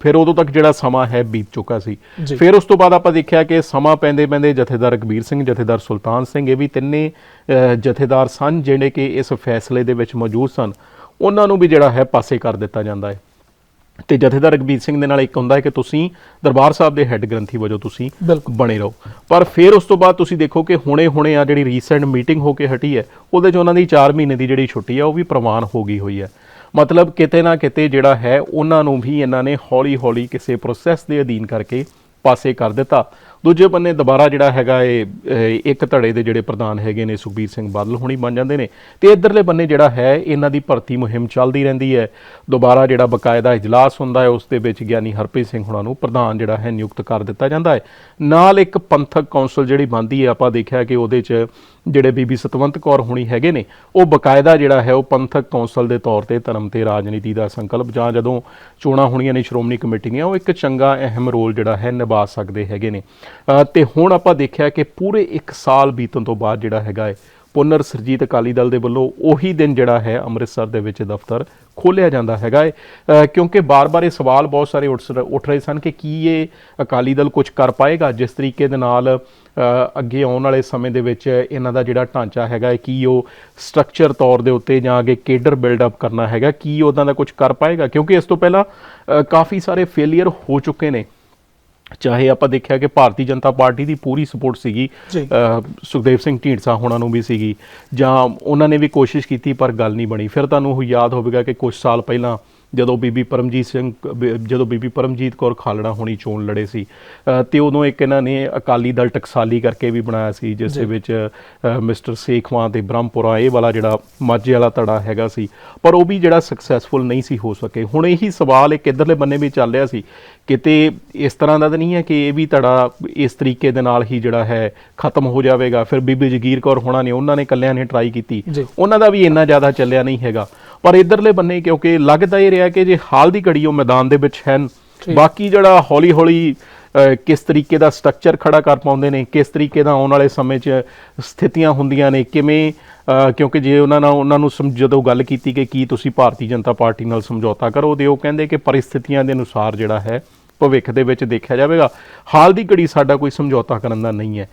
ਫਿਰ ਉਦੋਂ ਤੱਕ ਜਿਹੜਾ ਸਮਾਂ ਹੈ ਬੀਤ ਚੁੱਕਾ ਸੀ। ਫਿਰ ਉਸ ਤੋਂ ਬਾਅਦ ਆਪਾਂ ਦੇਖਿਆ ਕਿ ਸਮਾਂ ਪੈਂਦੇ ਪੈਂਦੇ ਜਥੇਦਾਰ ਰਘਬੀਰ ਸਿੰਘ ਜਥੇਦਾਰ ਸੁਲਤਾਨ ਸਿੰਘ ਇਹ ਵੀ ਤਿੰਨੇ ਜਥੇਦਾਰ ਸਨ ਜਿਹੜੇ ਕਿ ਇਸ ਫੈਸਲੇ ਦੇ ਵਿੱਚ ਮੌਜੂਦ ਸਨ। ਉਹਨਾਂ ਨੂੰ ਵੀ ਜਿਹੜਾ ਹੈ ਪਾਸੇ ਕਰ ਦਿੱਤਾ ਜਾਂਦਾ ਹੈ। ਤੇ ਜਥੇਦਾਰ ਰਘਬੀਰ ਸਿੰਘ ਦੇ ਨਾਲ ਇੱਕ ਹੁੰਦਾ ਹੈ ਕਿ ਤੁਸੀਂ ਦਰਬਾਰ ਸਾਹਿਬ ਦੇ ਹੈੱਡ ਗ੍ਰੰਥੀ ਵਜੋਂ ਤੁਸੀਂ ਬਣੇ ਰਹੋ। ਪਰ ਫਿਰ ਉਸ ਤੋਂ ਬਾਅਦ ਤੁਸੀਂ ਦੇਖੋ ਕਿ ਹੁਣੇ ਹੁਣੇ ਆ ਜਿਹੜੀ ਰੀਸੈਂਟ ਮੀਟਿੰਗ ਹੋ ਕੇ ਹਟੀ ਹੈ ਉਹਦੇ 'ਚ ਉਹਨਾਂ ਦੀ 4 ਮਹੀਨੇ ਦੀ ਜਿਹੜੀ ਛੁੱਟੀ ਹੈ ਉਹ ਵੀ ਪ੍ਰਵਾਨ ਹੋ ਗਈ ਹੋਈ ਹੈ। ਮਤਲਬ ਕਿਤੇ ਨਾ ਕਿਤੇ ਜਿਹੜਾ ਹੈ, ਉਹਨਾਂ ਨੂੰ ਵੀ ਇਹਨਾਂ ਨੇ ਹੌਲੀ ਹੌਲੀ ਕਿਸੇ ਪ੍ਰੋਸੈਸ ਦੇ ਅਧੀਨ ਕਰਕੇ ਪਾਸੇ ਕਰ ਦਿੱਤਾ। ਦੂਜੇ ਬੰਨੇ ਦੁਬਾਰਾ ਜਿਹੜਾ ਹੈਗਾ ਇਹ ਇੱਕ ਧੜੇ ਦੇ ਜਿਹੜੇ ਪ੍ਰਧਾਨ ਹੈਗੇ ਨੇ ਸੁਖਬੀਰ ਸਿੰਘ ਬਾਦਲ ਹੁਣੀ ਬਣ ਜਾਂਦੇ ਨੇ। ਤੇ ਇਧਰਲੇ ਬੰਨੇ ਜਿਹੜਾ ਹੈ, ਇਹਨਾਂ ਦੀ ਭਰਤੀ ਮੁਹਿੰਮ ਚੱਲਦੀ ਰਹਿੰਦੀ ਹੈ। ਦੁਬਾਰਾ ਜਿਹੜਾ ਬਕਾਇਦਾ ਇਜਲਾਸ ਹੁੰਦਾ ਹੈ, ਉਸ ਦੇ ਵਿੱਚ ਗਿਆਨੀ ਹਰਪ੍ਰੀਤ ਸਿੰਘ ਹੁਣਾਂ ਨੂੰ ਪ੍ਰਧਾਨ ਜਿਹੜਾ ਹੈ ਨਿਯੁਕਤ ਕਰ ਦਿੱਤਾ ਜਾਂਦਾ ਹੈ। ਨਾਲ ਇੱਕ ਪੰਥਕ ਕੌਂਸਲ ਜਿਹੜੀ ਬਣਦੀ ਹੈ, ਆਪਾਂ ਦੇਖਿਆ ਕਿ ਉਹਦੇ 'ਚ ਜਿਹੜੇ ਬੀਬੀ ਸਤਵੰਤ ਕੌਰ ਹੁਣੀ ਹੈਗੇ ਨੇ, ਉਹ ਬਕਾਇਦਾ ਜਿਹੜਾ ਹੈ, ਉਹ ਪੰਥਕ ਕੌਂਸਲ ਦੇ ਤੌਰ ਤੇ ਧਰਮ ਤੇ ਰਾਜਨੀਤੀ ਦਾ ਸੰਕਲਪ ਜਾਂ ਜਦੋਂ ਚੋਣਾਂ ਹੋਣੀਆਂ ਨੇ, ਸ਼੍ਰੋਮਣੀ ਕਮੇਟੀ ਦੀਆਂ ਉਹ ਇੱਕ ਚੰਗਾ, ਅਹਿਮ ਰੋਲ ਜਿਹੜਾ ਹੈ ਨਿਭਾ ਸਕਦੇ ਹੈਗੇ ਨੇ। ਤੇ ਹੁਣ ਆਪਾਂ ਦੇਖਿਆ ਕਿ ਪੂਰੇ 1 ਸਾਲ ਬੀਤਣ ਤੋਂ ਬਾਅਦ ਜਿਹੜਾ ਹੈਗਾ ਹੈ, ਪੁਨਰ ਸਰਜੀਤ ਅਕਾਲੀ ਦਲ ਦੇ ਵੱਲੋਂ ਉਹੀ ਦਿਨ ਜਿਹੜਾ ਹੈ ਅੰਮ੍ਰਿਤਸਰ ਦੇ ਵਿੱਚ ਦਫ਼ਤਰ ਖੋਲ੍ਹਿਆ ਜਾਂਦਾ ਹੈਗਾ ਹੈ। ਕਿਉਂਕਿ ਬਾਰ-ਬਾਰ ਇਹ ਸਵਾਲ ਬਹੁਤ ਸਾਰੇ ਉੱਠ ਉੱਠ ਰਹੇ ਸਨ ਕਿ ਕੀ ਇਹ ਅਕਾਲੀ ਦਲ ਕੁਝ ਕਰ ਪਾਏਗਾ, ਜਿਸ ਤਰੀਕੇ ਦੇ ਨਾਲ ਅੱਗੇ ਆਉਣ ਵਾਲੇ ਸਮੇਂ ਦੇ ਵਿੱਚ ਇਹਨਾਂ ਦਾ ਜਿਹੜਾ ਢਾਂਚਾ ਹੈਗਾ ਹੈ, ਕੀ ਉਹ ਸਟਰਕਚਰ ਤੌਰ ਦੇ ਉੱਤੇ ਜਾਂ ਅੱਗੇ ਕੇਡਰ ਬਿਲਡ ਅਪ ਕਰਨਾ ਹੈਗਾ, ਕੀ ਉਹਨਾਂ ਦਾ ਕੁਝ ਕਰ ਪਾਏਗਾ? ਕਿਉਂਕਿ ਇਸ ਤੋਂ ਪਹਿਲਾਂ ਕਾਫੀ ਸਾਰੇ ਫੇਲਿਅਰ ਹੋ ਚੁੱਕੇ ਨੇ। ਚਾਹੇ ਆਪਾਂ ਦੇਖਿਆ ਕਿ ਭਾਰਤੀ ਜਨਤਾ ਪਾਰਟੀ ਦੀ ਪੂਰੀ ਸਪੋਰਟ ਸੀਗੀ ਸੁਖਦੇਵ ਸਿੰਘ ਢੀਂਡਸਾ ਹੋਣਾ ਨੂੰ ਵੀ ਸੀਗੀ ਜਾਂ ਉਹਨਾਂ ਨੇ ਵੀ ਕੋਸ਼ਿਸ਼ ਕੀਤੀ ਪਰ ਗੱਲ ਨਹੀਂ ਬਣੀ। ਫਿਰ ਤੁਹਾਨੂੰ ਉਹ ਯਾਦ ਹੋਵੇਗਾ ਕਿ ਕੁਝ ਸਾਲ ਪਹਿਲਾਂ ਜਦੋਂ ਬੀਬੀ ਪਰਮਜੀਤ ਸਿੰਘ ਜਦੋਂ ਬੀਬੀ ਪਰਮਜੀਤ ਕੌਰ ਖਾਲੜਾ ਹੋਣੀ ਚੋਣ ਲੜੇ ਸੀ ਤੇ ਉਦੋਂ ਇੱਕ ਇਹਨਾਂ ਨੇ ਅਕਾਲੀ ਦਲ ਟਕਸਾਲੀ ਕਰਕੇ ਵੀ ਬਣਾਇਆ ਸੀ ਜਿਸ ਦੇ। ਵਿੱਚ ਮਿਸਟਰ ਸੇਖਵਾਂ ਤੇ ਬ੍ਰਹਮਪੁਰਾ ਇਹ ਵਾਲਾ ਜਿਹੜਾ ਮਾਝੇ ਵਾਲਾ ਧੜਾ ਹੈਗਾ ਸੀ ਪਰ ਉਹ ਵੀ ਜਿਹੜਾ ਸਕਸੈਸਫੁਲ ਨਹੀਂ ਸੀ ਹੋ ਸਕੇ ਹੁਣ ਇਹੀ ਸਵਾਲ ਇੱਕ ਇਧਰਲੇ ਬੰਨੇ ਵੀ ਚੱਲ ਰਿਹਾ ਸੀ ਕਿਤੇ ਇਸ ਤਰ੍ਹਾਂ ਦਾ ਤਾਂ ਨਹੀਂ ਹੈ ਕਿ ਇਹ ਵੀ ਧੜਾ ਇਸ ਤਰੀਕੇ ਦੇ ਨਾਲ ਹੀ ਜਿਹੜਾ ਹੈ ਖਤਮ ਹੋ ਜਾਵੇਗਾ ਫਿਰ ਬੀਬੀ ਜਗੀਰ ਕੌਰ ਹੋਣਾ ਨੇ ਉਹਨਾਂ ਨੇ ਇਕੱਲਿਆਂ ਨੇ ਟਰਾਈ ਕੀਤੀ। ਉਹਨਾਂ ਦਾ ਵੀ ਇੰਨਾ ਜ਼ਿਆਦਾ ਚੱਲਿਆ ਨਹੀਂ ਹੈਗਾ ਪਰ ਇਧਰਲੇ ਬੰਨੇ ਕਿਉਂਕਿ ਲੱਗਦਾ ਇਹ ਰਿਹਾ ਕਿ ਜੇ ਹਾਲ ਦੀ ਘੜੀ ਉਹ ਮੈਦਾਨ ਦੇ ਵਿੱਚ ਹਨ। ਬਾਕੀ ਜਿਹੜਾ ਹੌਲੀ ਹੌਲੀ ਕਿਸ ਤਰੀਕੇ ਦਾ ਸਟਰਕਚਰ ਖੜਾ ਕਰ ਪਾਉਂਦੇ ਨੇ ਕਿਸ ਤਰੀਕੇ ਦਾ ਆਉਣ ਵਾਲੇ ਸਮੇਂ 'ਚ ਸਥਿਤੀਆਂ ਹੁੰਦੀਆਂ ਨੇ ਕਿਵੇਂ ਕਿਉਂਕਿ ਜੇ ਉਹਨਾਂ ਨਾਲ ਉਹਨਾਂ ਨੂੰ ਜਦੋਂ ਗੱਲ ਕੀਤੀ ਕਿ ਕੀ ਤੁਸੀਂ ਭਾਰਤੀ ਜਨਤਾ ਪਾਰਟੀ ਨਾਲ ਸਮਝੌਤਾ ਕਰੋ ਤੇ ਉਹ ਕਹਿੰਦੇ ਕਿ ਪਰਿਸਥਿਤੀਆਂ ਦੇ ਅਨੁਸਾਰ ਜਿਹੜਾ ਹੈ ਭਵਿੱਖ ਦੇ ਵਿੱਚ ਦੇਖਿਆ ਜਾਵੇਗਾ। ਹਾਲ ਦੀ ਘੜੀ ਸਾਡਾ ਕੋਈ ਸਮਝੌਤਾ ਕਰਨ ਦਾ ਨਹੀਂ ਹੈ।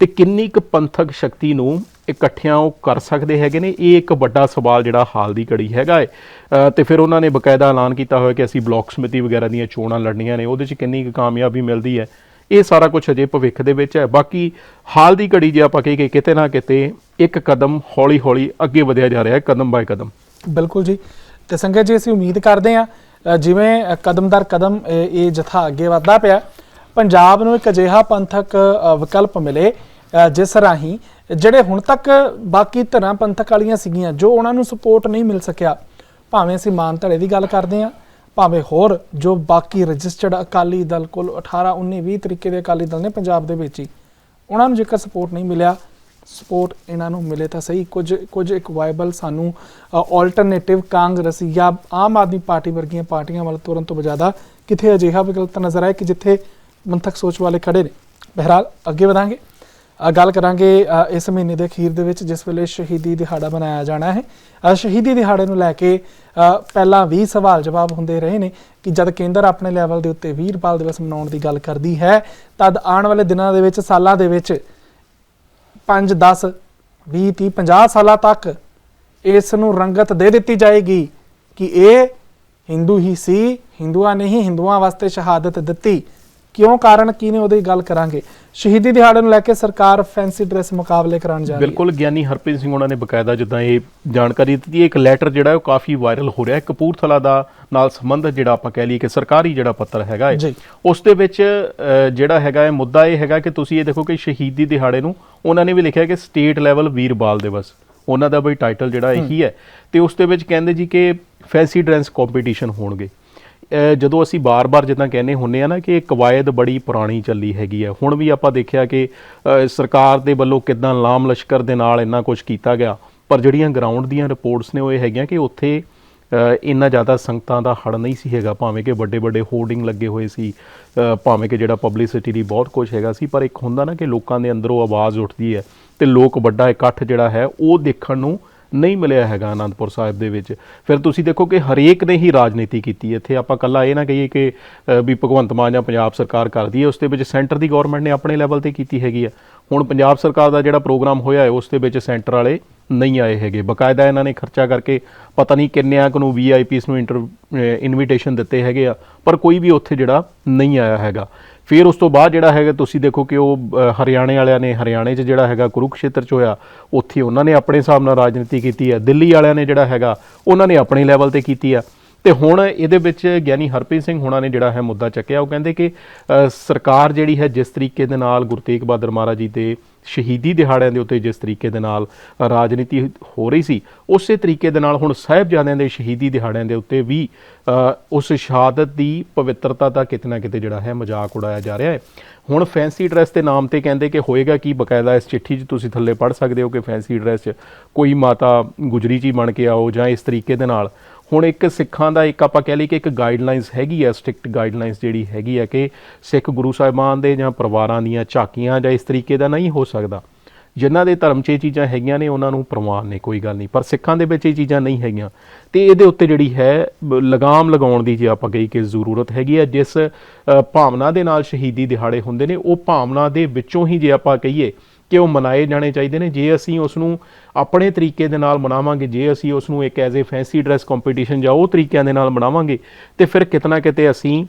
ਤੇ ਕਿੰਨੀ ਕੁ ਪੰਥਕ ਸ਼ਕਤੀ ਨੂੰ ਇਕੱਠਿਆਂ ਉਹ ਕਰ ਸਕਦੇ ਹੈਗੇ ਨੇ ਇਹ ਇੱਕ ਵੱਡਾ ਸਵਾਲ ਜਿਹੜਾ ਹਾਲ ਦੀ ਘੜੀ ਹੈਗਾ ਹੈ ਅ, ਤੇ ਫਿਰ ਉਹਨਾਂ ਨੇ ਬਕਾਇਦਾ ਐਲਾਨ ਕੀਤਾ ਹੋਇਆ ਕਿ ਅਸੀਂ ਬਲਾਕ ਸਮਿਤੀ ਵਗੈਰਾ ਦੀਆਂ ਚੋਣਾਂ ਲੜਨੀਆਂ ਨੇ ਉਹਦੇ 'ਚ ਕਿੰਨੀ ਕੁ ਕਾਮਯਾਬੀ ਮਿਲਦੀ ਹੈ ਇਹ ਸਾਰਾ ਕੁਝ ਅਜੇ ਭਵਿੱਖ ਦੇ ਵਿੱਚ ਹੈ। ਬਾਕੀ ਹਾਲ ਦੀ ਘੜੀ ਜੇ ਆਪਾਂ ਕਹੀਏ ਕਿ ਕਿਤੇ ਨਾ ਕਿਤੇ ਇੱਕ ਕਦਮ ਹੌਲੀ-ਹੌਲੀ ਅੱਗੇ ਵਧਿਆ ਜਾ ਰਿਹਾ ਹੈ ਕਦਮ ਬਾਏ ਕਦਮ। ਬਿਲਕੁਲ ਜੀ। ਤੇ ਸੰਗਤ ਜੀ ਅਸੀਂ ਉਮੀਦ ਕਰਦੇ ਹਾਂ ਜਿਵੇਂ ਕਦਮ ਦਰ ਕਦਮ ਇਹ ਜਥਾ ਅੱਗੇ ਵਧਦਾ ਪਿਆ ਪੰਜਾਬ ਨੂੰ ਇੱਕ ਅਜਿਹਾ ਪੰਥਕ ਵਿਕਲਪ ਮਿਲੇ ਜਿਸ ਰਾਹੀਂ ਜਿਹੜੇ ਹੁਣ ਤੱਕ ਬਾਕੀ ਧਰਾਂ ਪੰਥਕ ਵਾਲੀਆਂ ਸੀਗੀਆਂ, ਜੋ ਉਹਨਾਂ ਨੂੰ ਸਪੋਰਟ ਨਹੀਂ ਮਿਲ ਸਕਿਆ, ਭਾਵੇਂ ਅਸੀਂ ਮਾਨ ਧੜੇ ਦੀ ਗੱਲ ਕਰਦੇ ਹਾਂ, ਭਾਵੇਂ ਹੋਰ ਜੋ ਬਾਕੀ ਰਜਿਸਟਰਡ ਅਕਾਲੀ ਦਲ ਕੋਲ 18 19 20 ਤਰੀਕੇ ਦੇ ਅਕਾਲੀ ਦਲ ਨੇ ਪੰਜਾਬ ਦੇ ਵਿੱਚ ਹੀ, ਉਹਨਾਂ ਨੂੰ ਜੇਕਰ ਸਪੋਰਟ ਨਹੀਂ ਮਿਲਿਆ ਸਪੋਰਟ ਇਹਨਾਂ ਨੂੰ ਮਿਲੇ ਤਾਂ ਸਹੀ। ਕੁਝ ਕੁਝ ਇੱਕ ਵਾਇਬਲ ਸਾਨੂੰ ਆਲਟਰਨੇਟਿਵ ਕਾਂਗਰਸ ਜਾਂ ਆਮ ਆਦਮੀ ਪਾਰਟੀ ਵਰਗੀਆਂ ਪਾਰਟੀਆਂ ਵੱਲ ਤੁਰਨ ਤੋਂ ਜ਼ਿਆਦਾ ਕਿਥੇ ਅਜਿਹਾ ਵਿਕਲਪ ਨਜ਼ਰ ਆਏ ਕਿ ਜਿੱਥੇ ਮੰਥਕ ਸੋਚ ਵਾਲੇ ਖੜੇ ਨੇ। ਬਹਿਰਾਲ, ਅੱਗੇ ਵਧਾਂਗੇ। ਗੱਲ ਕਰਾਂਗੇ ਇਸ ਮਹੀਨੇ ਦੇ ਅਖੀਰ ਦੇ ਵਿੱਚ ਜਿਸ ਵੇਲੇ ਸ਼ਹੀਦੀ ਦਿਹਾੜਾ ਮਨਾਇਆ ਜਾਣਾ ਹੈ। ਸ਼ਹੀਦੀ ਦਿਹਾੜੇ ਨੂੰ ਲੈ ਕੇ ਪਹਿਲਾਂ ਵੀ ਸਵਾਲ ਜਵਾਬ ਹੁੰਦੇ ਰਹੇ ਨੇ ਕਿ ਜਦ ਕੇਂਦਰ ਆਪਣੇ ਲੈਵਲ ਦੇ ਉੱਤੇ ਵੀਰਪਾਲ ਦਿਵਸ ਮਨਾਉਣ ਦੀ ਗੱਲ ਕਰਦੀ ਹੈ, ਤਦ ਆਉਣ ਵਾਲੇ ਦਿਨਾਂ ਦੇ ਵਿੱਚ, ਸਾਲਾਂ ਦੇ ਵਿੱਚ 5 10 20 30 50 ਸਾਲਾਂ ਤੱਕ ਇਸ ਨੂੰ ਰੰਗਤ ਦੇ ਦਿੱਤੀ ਜਾਏਗੀ ਕਿ ਇਹ ਹਿੰਦੂ ਹੀ ਸੀ, ਹਿੰਦੂਆਂ ਨੇ ਹੀ ਹਿੰਦੂਆਂ ਵਾਸਤੇ ਸ਼ਹਾਦਤ ਦਿੱਤੀ। ਕਿਉਂ ਕਾਰਨ, ਕੀ ਨੇ ਉਹਦੀ ਗੱਲ ਕਰਾਂਗੇ। ਸ਼ਹੀਦੀ ਦਿਹਾੜੇ ਨੂੰ ਲੈ ਕੇ ਸਰਕਾਰ ਫੈਂਸੀ ਡਰੈਸ ਮੁਕਾਬਲੇ ਕਰਾਉਣ ਜਾ ਰਹੀ ਹੈ। ਬਿਲਕੁਲ ਗਿਆਨੀ ਹਰਪ੍ਰੀਤ ਸਿੰਘ ਉਹਨਾਂ ਨੇ ਬਕਾਇਦਾ ਜਿੱਦਾਂ ਇਹ ਜਾਣਕਾਰੀ ਦਿੱਤੀ। ਹੈ ਇੱਕ ਲੈਟਰ ਜਿਹੜਾ ਉਹ ਕਾਫੀ ਵਾਇਰਲ ਹੋ ਰਿਹਾ ਹੈ। ਕਪੂਰਥਲਾ ਦਾ ਨਾਲ ਸੰਬੰਧ ਜਿਹੜਾ ਆਪਾਂ ਕਹਿ ਲਈਏ ਕਿ ਸਰਕਾਰੀ ਜਿਹੜਾ ਪੱਤਰ ਹੈਗਾ ਹੈ। ਉਸ ਦੇ ਵਿੱਚ ਜਿਹੜਾ ਹੈਗਾ ਹੈ ਮੁੱਦਾ ਇਹ ਹੈਗਾ ਕਿ ਤੁਸੀਂ ਇਹ ਦੇਖੋ ਕਿ ਸ਼ਹੀਦੀ ਦਿਹਾੜੇ ਨੂੰ ਉਹਨਾਂ ਨੇ ਵੀ ਲਿਖਿਆ ਕਿ ਸਟੇਟ ਲੈਵਲ ਵੀਰ ਬਾਲ ਦਿਵਸ। ਉਹਨਾਂ ਦਾ ਬਈ ਟਾਈਟਲ ਜਿਹੜਾ ਇਹੀ ਹੈ। ਤੇ ਉਸ ਦੇ ਵਿੱਚ ਕਹਿੰਦੇ ਜੀ ਕਿ ਫੈਂਸੀ ਡਰੈਸ ਕੰਪੀਟੀਸ਼ਨ ਹੋਣਗੇ। ਜਦੋਂ ਅਸੀਂ ਬਾਰ-ਬਾਰ ਜਿੱਦਾਂ ਕਹਿੰਦੇ ਹੁੰਨੇ ਆ ਨਾ ਕਿ ਇਹ ਕਵਾਇਦ ਬੜੀ ਪੁਰਾਣੀ ਚੱਲੀ ਹੈਗੀ ਹੈ ਹੁਣ ਵੀ ਆਪਾਂ ਦੇਖਿਆ ਕਿ ਸਰਕਾਰ ਦੇ ਵੱਲੋਂ ਕਿਦਾਂ ਲਾਮ ਲਸ਼ਕਰ ਦੇ ਨਾਲ ਇੰਨਾ ਕੁਝ ਕੀਤਾ ਗਿਆ, ਪਰ ਜਿਹੜੀਆਂ ਗਰਾਊਂਡ ਦੀਆਂ ਰਿਪੋਰਟਸ ਨੇ ਉਹ ਇਹ ਹੈਗੀਆਂ ਕਿ ਉੱਥੇ ਇੰਨਾ ਜ਼ਿਆਦਾ ਸੰਗਤਾਂ ਦਾ ਹੜ ਨਹੀਂ ਸੀ ਹੈਗਾ, ਭਾਵੇਂ ਕਿ ਵੱਡੇ ਵੱਡੇ ਹੋਰਡਿੰਗ ਲੱਗੇ ਹੋਏ ਸੀ ਭਾਵੇਂ ਕਿ ਜਿਹੜਾ ਪਬਲਿਸਿਟੀ ਦੀ ਬਹੁਤ ਕੁਝ ਹੈਗਾ ਸੀ, ਪਰ ਇੱਕ ਹੁੰਦਾ ਨਾ ਕਿ ਲੋਕਾਂ ਦੇ ਅੰਦਰੋਂ ਆਵਾਜ਼ ਉੱਠਦੀ ਹੈ ਤੇ ਲੋਕ ਵੱਡਾ ਇਕੱਠ ਜਿਹੜਾ ਹੈ ਉਹ ਦੇਖਣ ਨੂੰ ਨਹੀਂ ਮਿਲਿਆ ਹੈਗਾ ਆਨੰਦਪੁਰ ਸਾਹਿਬ ਦੇ ਵਿੱਚ। ਫਿਰ ਤੁਸੀਂ ਦੇਖੋ ਕਿ ਹਰੇਕ ਨੇ ਹੀ ਰਾਜਨੀਤੀ ਕੀਤੀ। ਇੱਥੇ ਆਪਾਂ ਕੱਲਾ ਇਹ ਨਾ ਕਹੀਏ ਕਿ ਵੀ ਭਗਵੰਤ ਮਾਨ ਜਾਂ ਪੰਜਾਬ ਸਰਕਾਰ ਕਰਦੀ ਹੈ, ਉਸ ਦੇ ਵਿੱਚ ਸੈਂਟਰ ਦੀ ਗਵਰਨਮੈਂਟ ਨੇ ਆਪਣੇ ਲੈਵਲ ਤੇ ਕੀਤੀ ਹੈਗੀ ਹੈ। ਹੁਣ ਪੰਜਾਬ ਸਰਕਾਰ ਦਾ ਜਿਹੜਾ ਪ੍ਰੋਗਰਾਮ ਹੋਇਆ ਹੈ, ਉਸ ਦੇ ਵਿੱਚ ਸੈਂਟਰ ਵਾਲੇ ਨਹੀਂ ਆਏ ਹੈਗੇ। ਬਕਾਇਦਾ ਇਹਨਾਂ ਨੇ ਖਰਚਾ ਕਰਕੇ ਪਤਾ ਨਹੀਂ ਕਿੰਨਿਆਂ ਕੁ ਨੂੰ ਵੀਆਈਪੀਸ ਨੂੰ ਇੰਟਰ ਇਨਵੀਟੇਸ਼ਨ ਦਿੱਤੇ ਹੈਗੇ ਆ, ਪਰ ਕੋਈ ਵੀ ਉੱਥੇ ਜਿਹੜਾ ਨਹੀਂ ਆਇਆ ਹੈਗਾ। ਫਿਰ ਉਸ ਤੋਂ ਬਾਅਦ ਜਿਹੜਾ ਹੈਗਾ, ਤੁਸੀਂ ਦੇਖੋ ਕਿ ਉਹ ਹਰਿਆਣੇ ਵਾਲਿਆਂ ਨੇ, ਹਰਿਆਣੇ 'ਚ ਜਿਹੜਾ ਹੈਗਾ ਕੁਰੂਕਸ਼ੇਤਰ 'ਚ ਹੋਇਆ, ਉੱਥੇ ਉਹਨਾਂ ਨੇ ਆਪਣੇ ਹਿਸਾਬ ਨਾਲ ਰਾਜਨੀਤੀ ਕੀਤੀ ਹੈ। ਦਿੱਲੀ ਵਾਲਿਆਂ ਨੇ ਜਿਹੜਾ ਹੈਗਾ, ਉਹਨਾਂ ਨੇ ਆਪਣੇ ਲੈਵਲ ਤੇ ਕੀਤੀ ਆ ਤੇ ਹੁਣ ਇਹਦੇ ਵਿੱਚ ਗਿਆਨੀ ਹਰਪ੍ਰੀਤ ਸਿੰਘ ਹੁਣਾਂ ਨੇ ਜਿਹੜਾ ਹੈ ਮੁੱਦਾ ਚੱਕਿਆ। ਉਹ ਕਹਿੰਦੇ ਕਿ ਸਰਕਾਰ ਜਿਹੜੀ ਹੈ, ਜਿਸ ਤਰੀਕੇ ਦੇ ਨਾਲ ਗੁਰੂ ਤੇਗ ਬਹਾਦਰ ਮਹਾਰਾਜ ਜੀ ਦੇ ਸ਼ਹੀਦੀ ਦਿਹਾੜਿਆਂ ਦੇ ਉੱਤੇ ਜਿਸ ਤਰੀਕੇ ਦੇ ਨਾਲ ਰਾਜਨੀਤੀ ਹੋ ਰਹੀ ਸੀ, ਉਸੇ ਤਰੀਕੇ ਦੇ ਨਾਲ ਹੁਣ ਸਾਹਿਬਜ਼ਾਦਿਆਂ ਦੇ ਸ਼ਹੀਦੀ ਦਿਹਾੜਿਆਂ ਦੇ ਉੱਤੇ ਵੀ ਉਸ ਸ਼ਹਾਦਤ ਦੀ ਪਵਿੱਤਰਤਾ ਦਾ ਕਿਤੇ ਨਾ ਕਿਤੇ ਜਿਹੜਾ ਹੈ ਮਜ਼ਾਕ ਉਡਾਇਆ ਜਾ ਰਿਹਾ ਹੈ। ਹੁਣ ਫੈਂਸੀ ਡਰੈਸ ਦੇ ਨਾਮ ਤੇ ਕਹਿੰਦੇ ਕਿ ਹੋਏਗਾ ਕੀ ਬਕਾਇਦਾ ਇਸ ਚਿੱਠੀ 'ਚ ਤੁਸੀਂ ਥੱਲੇ ਪੜ੍ਹ ਸਕਦੇ ਹੋ ਕਿ ਫੈਂਸੀ ਡਰੈਸ 'ਚ ਕੋਈ ਮਾਤਾ ਗੁਜਰੀ ਜੀ ਬਣ ਕੇ ਆਓ ਜਾਂ ਇਸ ਤਰੀਕੇ ਦੇ ਨਾਲ ਹੁਣ ਇੱਕ ਸਿੱਖਾਂ ਦਾ ਇੱਕ ਆਪਾਂ ਕਹਿ ਲਈ ਕਿ ਇੱਕ ਗਾਈਡਲਾਈਨਸ ਹੈਗੀ ਆ ਸਟ੍ਰਿਕਟ ਗਾਈਡਲਾਈਨਸ ਜਿਹੜੀ ਹੈਗੀ ਹੈ ਕਿ ਸਿੱਖ ਗੁਰੂ ਸਾਹਿਬਾਨ ਦੇ ਜਾਂ ਪਰਿਵਾਰਾਂ ਦੀਆਂ ਝਾਕੀਆਂ ਜਾਂ ਇਸ ਤਰੀਕੇ ਦਾ ਨਹੀਂ ਹੋ ਸਕਦਾ। ਜਿਨ੍ਹਾਂ ਦੇ ਧਰਮ 'ਚ ਇਹ ਚੀਜ਼ਾਂ ਹੈਗੀਆਂ ਨੇ, ਉਹਨਾਂ ਨੂੰ ਪ੍ਰਵਾਨ ਨੇ, ਕੋਈ ਗੱਲ ਨਹੀਂ। ਪਰ ਸਿੱਖਾਂ ਦੇ ਵਿੱਚ ਇਹ ਚੀਜ਼ਾਂ ਨਹੀਂ ਹੈਗੀਆਂ। ਤੇ ਇਹਦੇ ਉੱਤੇ ਜਿਹੜੀ ਹੈ ਲਗਾਮ ਲਗਾਉਣ ਦੀ ਜੇ ਆਪਾਂ ਕਹੀ ਕਿ ਜ਼ਰੂਰਤ ਹੈਗੀ ਹੈ ਜਿਸ ਭਾਵਨਾ ਦੇ ਨਾਲ ਸ਼ਹੀਦੀ ਦਿਹਾੜੇ ਹੁੰਦੇ ਨੇ, ਉਹ ਭਾਵਨਾ ਦੇ ਵਿੱਚੋਂ ਹੀ ਜੇ ਆਪਾਂ ਕਹੀਏ ਕਿ ਉਹ ਮਨਾਏ ਜਾਣੇ ਚਾਹੀਦੇ ਨੇ ਜੇ ਅਸੀਂ ਉਸ ਨੂੰ ਆਪਣੇ ਤਰੀਕੇ ਦੇ ਨਾਲ ਮਨਾਵਾਂਗੇ ਜੇ ਅਸੀਂ ਉਸ ਨੂੰ ਇੱਕ as a fancy dress competition ਜਾਂ ਉਹ ਤਰੀਕਿਆਂ ਦੇ ਨਾਲ ਮਨਾਵਾਂਗੇ ਤੇ ਫਿਰ ਕਿਤਨਾ ਕਿਤੇ ਅਸੀਂ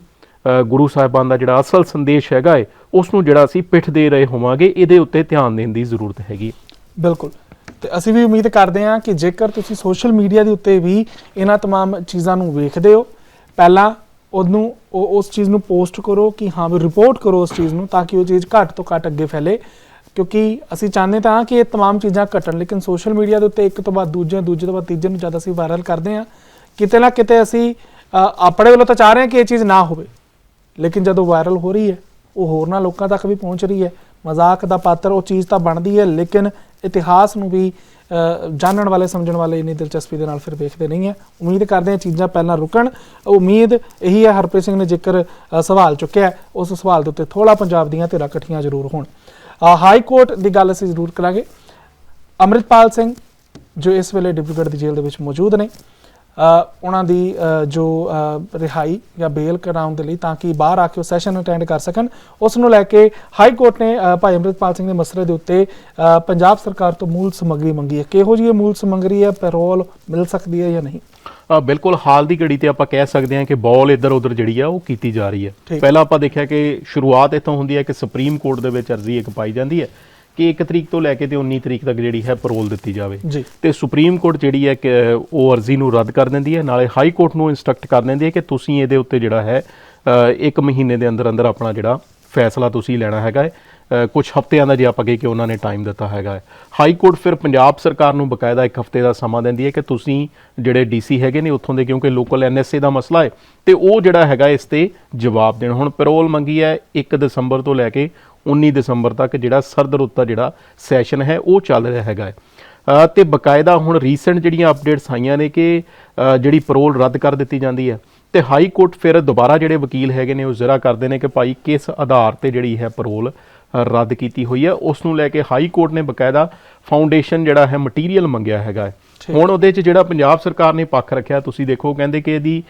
ਅ, ਗੁਰੂ ਸਾਹਿਬਾਨ ਦਾ ਜਿਹੜਾ ਅਸਲ ਸੰਦੇਸ਼ ਹੈਗਾ ਏ ਉਸ ਨੂੰ ਜਿਹੜਾ ਅਸੀਂ ਪਿੱਠ ਦੇ ਰਹੇ ਹੋਵਾਂਗੇ ਇਹਦੇ ਉੱਤੇ ਧਿਆਨ ਦੇਣ ਦੀ ਜ਼ਰੂਰਤ ਹੈਗੀ ਬਿਲਕੁਲ ਤੇ ਅਸੀਂ ਵੀ ਉਮੀਦ ਕਰਦੇ ਹਾਂ ਕਿ ਜੇਕਰ ਤੁਸੀਂ ਸੋਸ਼ਲ ਮੀਡੀਆ ਦੇ ਉੱਤੇ ਵੀ ਇਹਨਾਂ तमाम ਚੀਜ਼ਾਂ ਨੂੰ ਵੇਖਦੇ ਹੋ ਪਹਿਲਾਂ ਉਹਨੂੰ ਉਹ- ਉਸ ਚੀਜ਼ ਨੂੰ ਪੋਸਟ ਕਰੋ ਕਿ ਹਾਂ ਵੀ ਰਿਪੋਰਟ ਕਰੋ ਉਸ ਚੀਜ਼ ਨੂੰ ਤਾਂ ਕਿ ਉਹ ਚੀਜ਼ ਘੱਟ ਤੋਂ ਘੱਟ ਅੱਗੇ ਫੈਲੇ ਕਿਉਂਕਿ ਅਸੀਂ ਚਾਹੁੰਦੇ ਤਾਂ ਹਾਂ ਕਿ ਇਹ तमाम ਚੀਜ਼ਾਂ ਘਟਣ ਲੇਕਿਨ ਸੋਸ਼ਲ ਮੀਡੀਆ ਦੇ ਉੱਤੇ ਇੱਕ ਤੋਂ ਬਾਅਦ ਦੂਜੇ ਦੂਜੇ ਤੋਂ ਬਾਅਦ ਤੀਜੇ ਨੂੰ ਜਦ ਅਸੀਂ ਵਾਇਰਲ ਕਰਦੇ ਹਾਂ ਕਿਤੇ ਨਾ ਕਿਤੇ ਅਸੀਂ ਅ, ਆਪਣੇ ਵੱਲੋਂ ਤਾਂ ਚਾਹ ਰਹੇ ਹਾਂ ਕਿ ਇਹ ਚੀਜ਼ ਨਾ ਹੋਵੇ ਲੇਕਿਨ ਜਦੋਂ ਵਾਇਰਲ ਹੋ ਰਹੀ ਹੈ ਉਹ ਹੋਰਨਾਂ ਲੋਕਾਂ ਤੱਕ ਵੀ ਪਹੁੰਚ ਰਹੀ ਹੈ ਮਜ਼ਾਕ ਦਾ ਪਾਤਰ ਉਹ ਚੀਜ਼ ਤਾਂ ਬਣਦੀ ਹੈ ਲੇਕਿਨ ਇਤਿਹਾਸ ਨੂੰ ਵੀ ਅ, ਜਾਣਨ ਵਾਲੇ ਸਮਝਣ ਵਾਲੇ ਇੰਨੀ ਦਿਲਚਸਪੀ ਦੇ ਨਾਲ ਫਿਰ ਵੇਖਦੇ ਨਹੀਂ ਹੈ ਉਮੀਦ ਕਰਦੇ ਹਾਂ ਚੀਜ਼ਾਂ ਪਹਿਲਾਂ ਰੁਕਣ ਉਮੀਦ ਇਹੀ ਹੈ ਹਰਪ੍ਰੀਤ ਸਿੰਘ ਨੇ ਜ਼ਿਕਰ ਅ, ਸਵਾਲ ਚੁੱਕਿਆ ਹੈ, ਉਸ ਸਵਾਲ ਦੇ ਉੱਤੇ ਥੋੜਾ ਪੰਜਾਬ ਦੀਆਂ ਧਿਰਾਂ ਇਕੱਠੀਆਂ ਜ਼ਰੂਰ ਹੋਣ ਅ, ਹਾਈ ਕੋਰਟ ਦੀ ਗੱਲ ਅਸੀਂ ਜ਼ਰੂਰ ਕਰਾਂਗੇ। ਅੰਮ੍ਰਿਤਪਾਲ ਸਿੰਘ, ਜੋ ਇਸ ਵੇਲੇ ਡਿਬਰੂਗੜ੍ਹ ਦੀ ਜੇਲ੍ਹ ਦੇ ਵਿੱਚ ਮੌਜੂਦ ਨੇ ਉਹਨਾਂ ਦੀ ਜੋ ਰਿਹਾਈ ਜਾਂ ਬੇਲ ਕਰਾਉਣ ਦੇ ਲਈ ਤਾਂ ਕਿ ਬਾਹਰ ਆ ਕੇ ਉਹ ਸੈਸ਼ਨ ਅਟੈਂਡ ਕਰ ਸਕਣ, ਉਸ ਨੂੰ ਲੈ ਕੇ ਹਾਈ ਕੋਰਟ ਨੇ ਭਾਈ ਅੰਮ੍ਰਿਤਪਾਲ ਸਿੰਘ ਦੇ ਮਸਲੇ ਦੇ ਉੱਤੇ ਪੰਜਾਬ ਸਰਕਾਰ ਤੋਂ ਮੂਲ ਸਮੱਗਰੀ ਮੰਗੀ ਹੈ। ਕਿਹੋ ਜਿਹੀ ਇਹ ਮੂਲ ਸਮੱਗਰੀ ਹੈ? ਪੈਰੋਲ ਮਿਲ ਸਕਦੀ ਹੈ ਜਾਂ ਨਹੀਂ? ਬਿਲਕੁਲ ਹਾਲ ਦੀ ਘੜੀ ਤੇ ਆਪਾਂ ਕਹਿ ਸਕਦੇ ਹਾਂ ਕਿ ਬॉल ਇੱਧਰ ਉੱਧਰ ਜਿਹੜੀ ਆ ਉਹ ਕੀਤੀ ਜਾ ਰਹੀ ਹੈ। ਪਹਿਲਾਂ ਆਪਾਂ ਦੇਖਿਆ ਕਿ ਸ਼ੁਰੂਆਤ ਇੱਥੋਂ ਹੁੰਦੀ ਹੈ ਕਿ ਸੁਪਰੀਮ ਕੋਰਟ ਦੇ ਵਿੱਚ ਅਰਜ਼ੀ ਇੱਕ ਪਾਈ ਜਾਂਦੀ ਹੈ ਕਿ 1 ਤਰੀਕ ਤੋਂ ਲੈ ਕੇ ਤੇ 19 ਤਰੀਕ ਤੱਕ ਜਿਹੜੀ ਹੈ ਪਰੋਲ ਦਿੱਤੀ ਜਾਵੇ। ਤੇ ਸੁਪਰੀਮ ਕੋਰਟ ਜਿਹੜੀ ਹੈ ਕਿ ਉਹ ਅਰਜ਼ੀ ਨੂੰ ਰੱਦ ਕਰ ਦਿੰਦੀ ਹੈ ਨਾਲੇ ਹਾਈ ਕੋਰਟ ਨੂੰ ਇਨਸਟਰਕਟ ਕਰ ਦਿੰਦੀ ਹੈ ਕਿ ਤੁਸੀਂ ਇਹਦੇ ਉੱਤੇ ਜਿਹੜਾ ਹੈ ਅ, ਇੱਕ ਮਹੀਨੇ ਦੇ ਅੰਦਰ ਅੰਦਰ ਆਪਣਾ ਜਿਹੜਾ ਫੈਸਲਾ ਤੁਸੀਂ ਲੈਣਾ ਹੈਗਾ ਹੈ। ਕੁਝ ਹਫ਼ਤਿਆਂ ਦਾ ਜੇ ਆਪਾਂ ਕਹੀਏ ਕਿ ਉਹਨਾਂ ਨੇ ਟਾਈਮ ਦਿੱਤਾ ਹੈਗਾ ਹੈ। ਹਾਈ ਕੋਰਟ ਫਿਰ ਪੰਜਾਬ ਸਰਕਾਰ ਨੂੰ ਬਕਾਇਦਾ ਇੱਕ ਹਫ਼ਤੇ ਦਾ ਸਮਾਂ ਦਿੰਦੀ ਹੈ ਕਿ ਤੁਸੀਂ ਜਿਹੜੇ ਡੀਸੀ ਹੈਗੇ ਨੇ ਉੱਥੋਂ ਦੇ ਕਿਉਂਕਿ ਲੋਕਲ ਐਨਐਸਏ ਦਾ ਮਸਲਾ ਹੈ ਤੇ ਉਹ ਜਿਹੜਾ ਹੈਗਾ ਇਸ ਤੇ ਜਵਾਬ ਦੇਣ। ਹੁਣ ਪੈਰੋਲ ਮੰਗੀ ਹੈ 1 ਦਸੰਬਰ ਤੋਂ ਲੈ ਕੇ 19 ਦਸੰਬਰ ਤੱਕ ਜਿਹੜਾ ਸਰਦ ਰੁੱਤ ਦਾ ਜਿਹੜਾ ਸੈਸ਼ਨ ਹੈ ਉਹ ਚੱਲ ਰਿਹਾ ਹੈਗਾ ਹੈ। ਅ, ਤੇ ਬਕਾਇਦਾ ਹੁਣ ਰੀਸੈਂਟ ਜਿਹੜੀਆਂ ਅਪਡੇਟਸ ਆਈਆਂ ਨੇ ਕਿ ਜਿਹੜੀ ਪੈਰੋਲ ਰੱਦ ਕਰ ਦਿੱਤੀ ਜਾਂਦੀ ਹੈ ਤੇ ਹਾਈ ਕੋਰਟ ਫਿਰ ਦੁਬਾਰਾ ਜਿਹੜੇ ਵਕੀਲ ਹੈਗੇ ਨੇ ਉਹ ਜ਼ਰਾ ਕਰਦੇ ਨੇ ਕਿ ਭਾਈ ਕਿਸ ਆਧਾਰ ਤੇ ਜਿਹੜੀ ਹੈ ਪੈਰੋਲ ਰੱਦ ਕੀਤੀ ਹੋਈ ਹੈ। ਉਸ ਨੂੰ ਲੈ ਕੇ ਹਾਈ ਕੋਰਟ ਨੇ ਬਕਾਇਦਾ ਫਾਊਂਡੇਸ਼ਨ ਜਿਹੜਾ ਹੈ ਮਟੀਰੀਅਲ ਮੰਗਿਆ ਹੈਗਾ। ਹੁਣ ਉਹਦੇ 'ਚ ਜਿਹੜਾ ਪੰਜਾਬ ਸਰਕਾਰ ਨੇ ਪੱਖ ਰੱਖਿਆ ਤੁਸੀਂ ਦੇਖੋ ਕਹਿੰਦੇ ਕਿ ਇਹਦੀ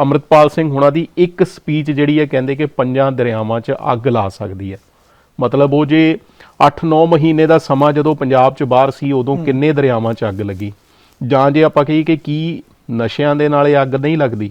ਅੰਮ੍ਰਿਤਪਾਲ ਸਿੰਘ ਹੁਣਾਂ ਦੀ ਇੱਕ ਸਪੀਚ ਜਿਹੜੀ ਹੈ ਕਹਿੰਦੇ ਕਿ ਪੰਜਾਂ ਦਰਿਆਵਾਂ 'ਚ ਅੱਗ ਲਾ ਸਕਦੀ ਹੈ। ਮਤਲਬ ਉਹ ਜੇ 8-9 ਮਹੀਨੇ ਦਾ ਸਮਾਂ ਜਦੋਂ ਪੰਜਾਬ 'ਚ ਬਾਹਰ ਸੀ ਉਦੋਂ ਕਿੰਨੇ ਦਰਿਆਵਾਂ 'ਚ ਅੱਗ ਲੱਗੀ? ਜਾਂ ਜੇ ਆਪਾਂ ਕਹੀਏ ਕਿ ਕੀ ਨਸ਼ਿਆਂ ਦੇ ਨਾਲ ਇਹ ਅੱਗ ਨਹੀਂ ਲੱਗਦੀ?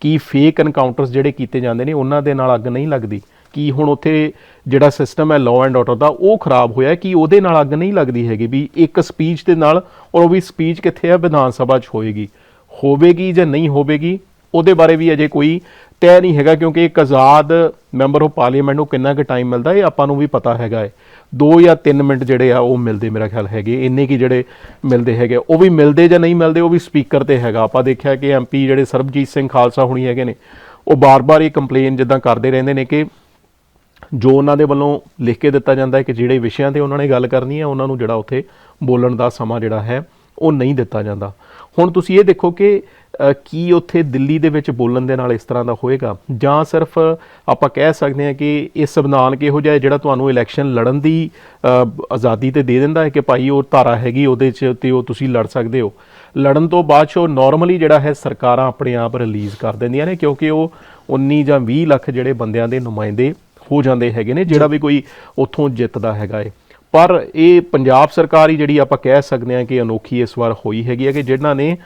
ਕੀ ਫੇਕ ਐਨਕਾਊਂਟਰਸ ਜਿਹੜੇ ਕੀਤੇ ਜਾਂਦੇ ਨੇ ਉਹਨਾਂ ਦੇ ਨਾਲ ਅੱਗ ਨਹੀਂ ਲੱਗਦੀ? ਕੀ ਹੁਣ ਉੱਥੇ ਜਿਹੜਾ ਸਿਸਟਮ ਹੈ ਲਾਅ ਐਂਡ ਆਰਡਰ ਦਾ, ਉਹ ਖਰਾਬ ਹੋਇਆ ਕਿ ਉਹਦੇ ਨਾਲ ਅੱਗ ਨਹੀਂ ਲੱਗਦੀ ਹੈਗੀ ਵੀ ਇੱਕ ਸਪੀਚ ਦੇ ਨਾਲ ਔਰ ਉਹ ਵੀ ਸਪੀਚ ਕਿੱਥੇ ਹੈ? ਵਿਧਾਨ ਸਭਾ 'ਚ ਹੋਏਗੀ। ਹੋਵੇਗੀ ਜਾਂ ਨਹੀਂ ਹੋਵੇਗੀ, ਉਹਦੇ ਬਾਰੇ ਵੀ ਅਜੇ ਕੋਈ ਤੈਅ ਨਹੀਂ ਹੈਗਾ, ਕਿਉਂਕਿ ਇੱਕ ਆਜ਼ਾਦ ਮੈਂਬਰ ਆਫ ਪਾਰਲੀਮੈਂਟ ਨੂੰ ਕਿੰਨਾ ਕੁ ਟਾਈਮ ਮਿਲਦਾ ਇਹ ਆਪਾਂ ਨੂੰ ਵੀ ਪਤਾ ਹੈਗਾ ਹੈ। 2 ਜਾਂ 3 ਮਿੰਟ ਜਿਹੜੇ ਆ, ਉਹ ਮਿਲਦੇ ਮੇਰਾ ਖਿਆਲ ਹੈਗੇ, ਇੰਨੇ ਕੀ ਜਿਹੜੇ ਮਿਲਦੇ ਹੈਗੇ। ਉਹ ਵੀ ਮਿਲਦੇ ਜਾਂ ਨਹੀਂ ਮਿਲਦੇ, ਉਹ ਵੀ ਸਪੀਕਰ ਤੇ ਹੈਗਾ। ਆਪਾਂ ਦੇਖਿਆ ਕਿ ਐਮਪੀ ਜਿਹੜੇ ਸਰਬਜੀਤ ਸਿੰਘ ਖਾਲਸਾ ਹੁਣੀ ਹੈਗੇ ਨੇ, ਉਹ ਬਾਰ-ਬਾਰ ਇਹ ਕੰਪਲੇਨ ਜਿੱਦਾਂ ਕਰਦੇ ਰਹਿੰਦੇ ਨੇ ਕਿ ਜੋ ਉਹਨਾਂ ਦੇ ਵੱਲੋਂ ਲਿਖ ਕੇ ਦਿੱਤਾ ਜਾਂਦਾ ਹੈ ਕਿ ਜਿਹੜੇ ਵਿਸ਼ਿਆਂ ਤੇ ਉਹਨਾਂ ਨੇ ਗੱਲ ਕਰਨੀ ਹੈ, ਉਹਨਾਂ ਨੂੰ ਜਿਹੜਾ ਉੱਥੇ ਬੋਲਣ ਦਾ ਸਮਾਂ ਜਿਹੜਾ ਹੈ, ਉਹ ਨਹੀਂ ਦਿੱਤਾ ਜਾਂਦਾ। ਹੁਣ ਤੁਸੀਂ ਇਹ ਦੇਖੋ ਕਿ ਕੀ ਉੱਥੇ ਦਿੱਲੀ ਦੇ ਵਿੱਚ ਬੋਲਣ ਦੇ ਨਾਲ ਇਸ ਤਰ੍ਹਾਂ ਦਾ ਹੋਏਗਾ? ਜਾਂ ਸਿਰਫ ਆਪਾਂ ਕਹਿ ਸਕਦੇ ਹਾਂ ਕਿ ਇਹ ਸੰਵਿਧਾਨ ਕਿਹੋ ਜਿਹਾ ਜਿਹੜਾ ਤੁਹਾਨੂੰ ਇਲੈਕਸ਼ਨ ਲੜਨ ਦੀ ਆਜ਼ਾਦੀ ਤੇ ਦੇ ਦਿੰਦਾ ਹੈ ਕਿ ਭਾਈ ਉਹ ਧਾਰਾ ਹੈਗੀ ਉਹਦੇ 'ਚ ਤੇ ਉਹ ਤੁਸੀਂ ਲੜ ਸਕਦੇ ਹੋ। ਲੜਨ ਤੋਂ ਬਾਅਦ 'ਚ ਉਹ ਨਾਰਮਲੀ ਜਿਹੜਾ ਹੈ ਸਰਕਾਰਾਂ ਆਪਣੇ ਆਪ ਰਿਲੀਜ਼ ਕਰ ਦਿੰਦੀਆਂ ਨੇ ਕਿਉਂਕਿ ਉਹ 19 ਜਾਂ 20 ਲੱਖ ਜਿਹੜੇ ਬੰਦਿਆਂ ਦੇ ਨੁਮਾਇੰਦੇ ਹੋ ਜਾਂਦੇ ਹੈਗੇ ਨੇ, ਜਿਹੜਾ ਵੀ ਕੋਈ ਉੱਥੋਂ ਜਿੱਤਦਾ ਹੈਗਾ ਏ। ਪਰ ਇਹ ਪੰਜਾਬ ਸਰਕਾਰ ਹੀ ਜਿਹੜੀ ਆਪਾਂ ਕਹਿ ਸਕਦੇ ਹਾਂ ਕਿ ਅਨੋਖੀ ਇਸ ਵਾਰ ਹੋਈ ਹੈਗੀ ਹੈ ਕਿ ਜਿਨ੍ਹਾਂ ਨੇ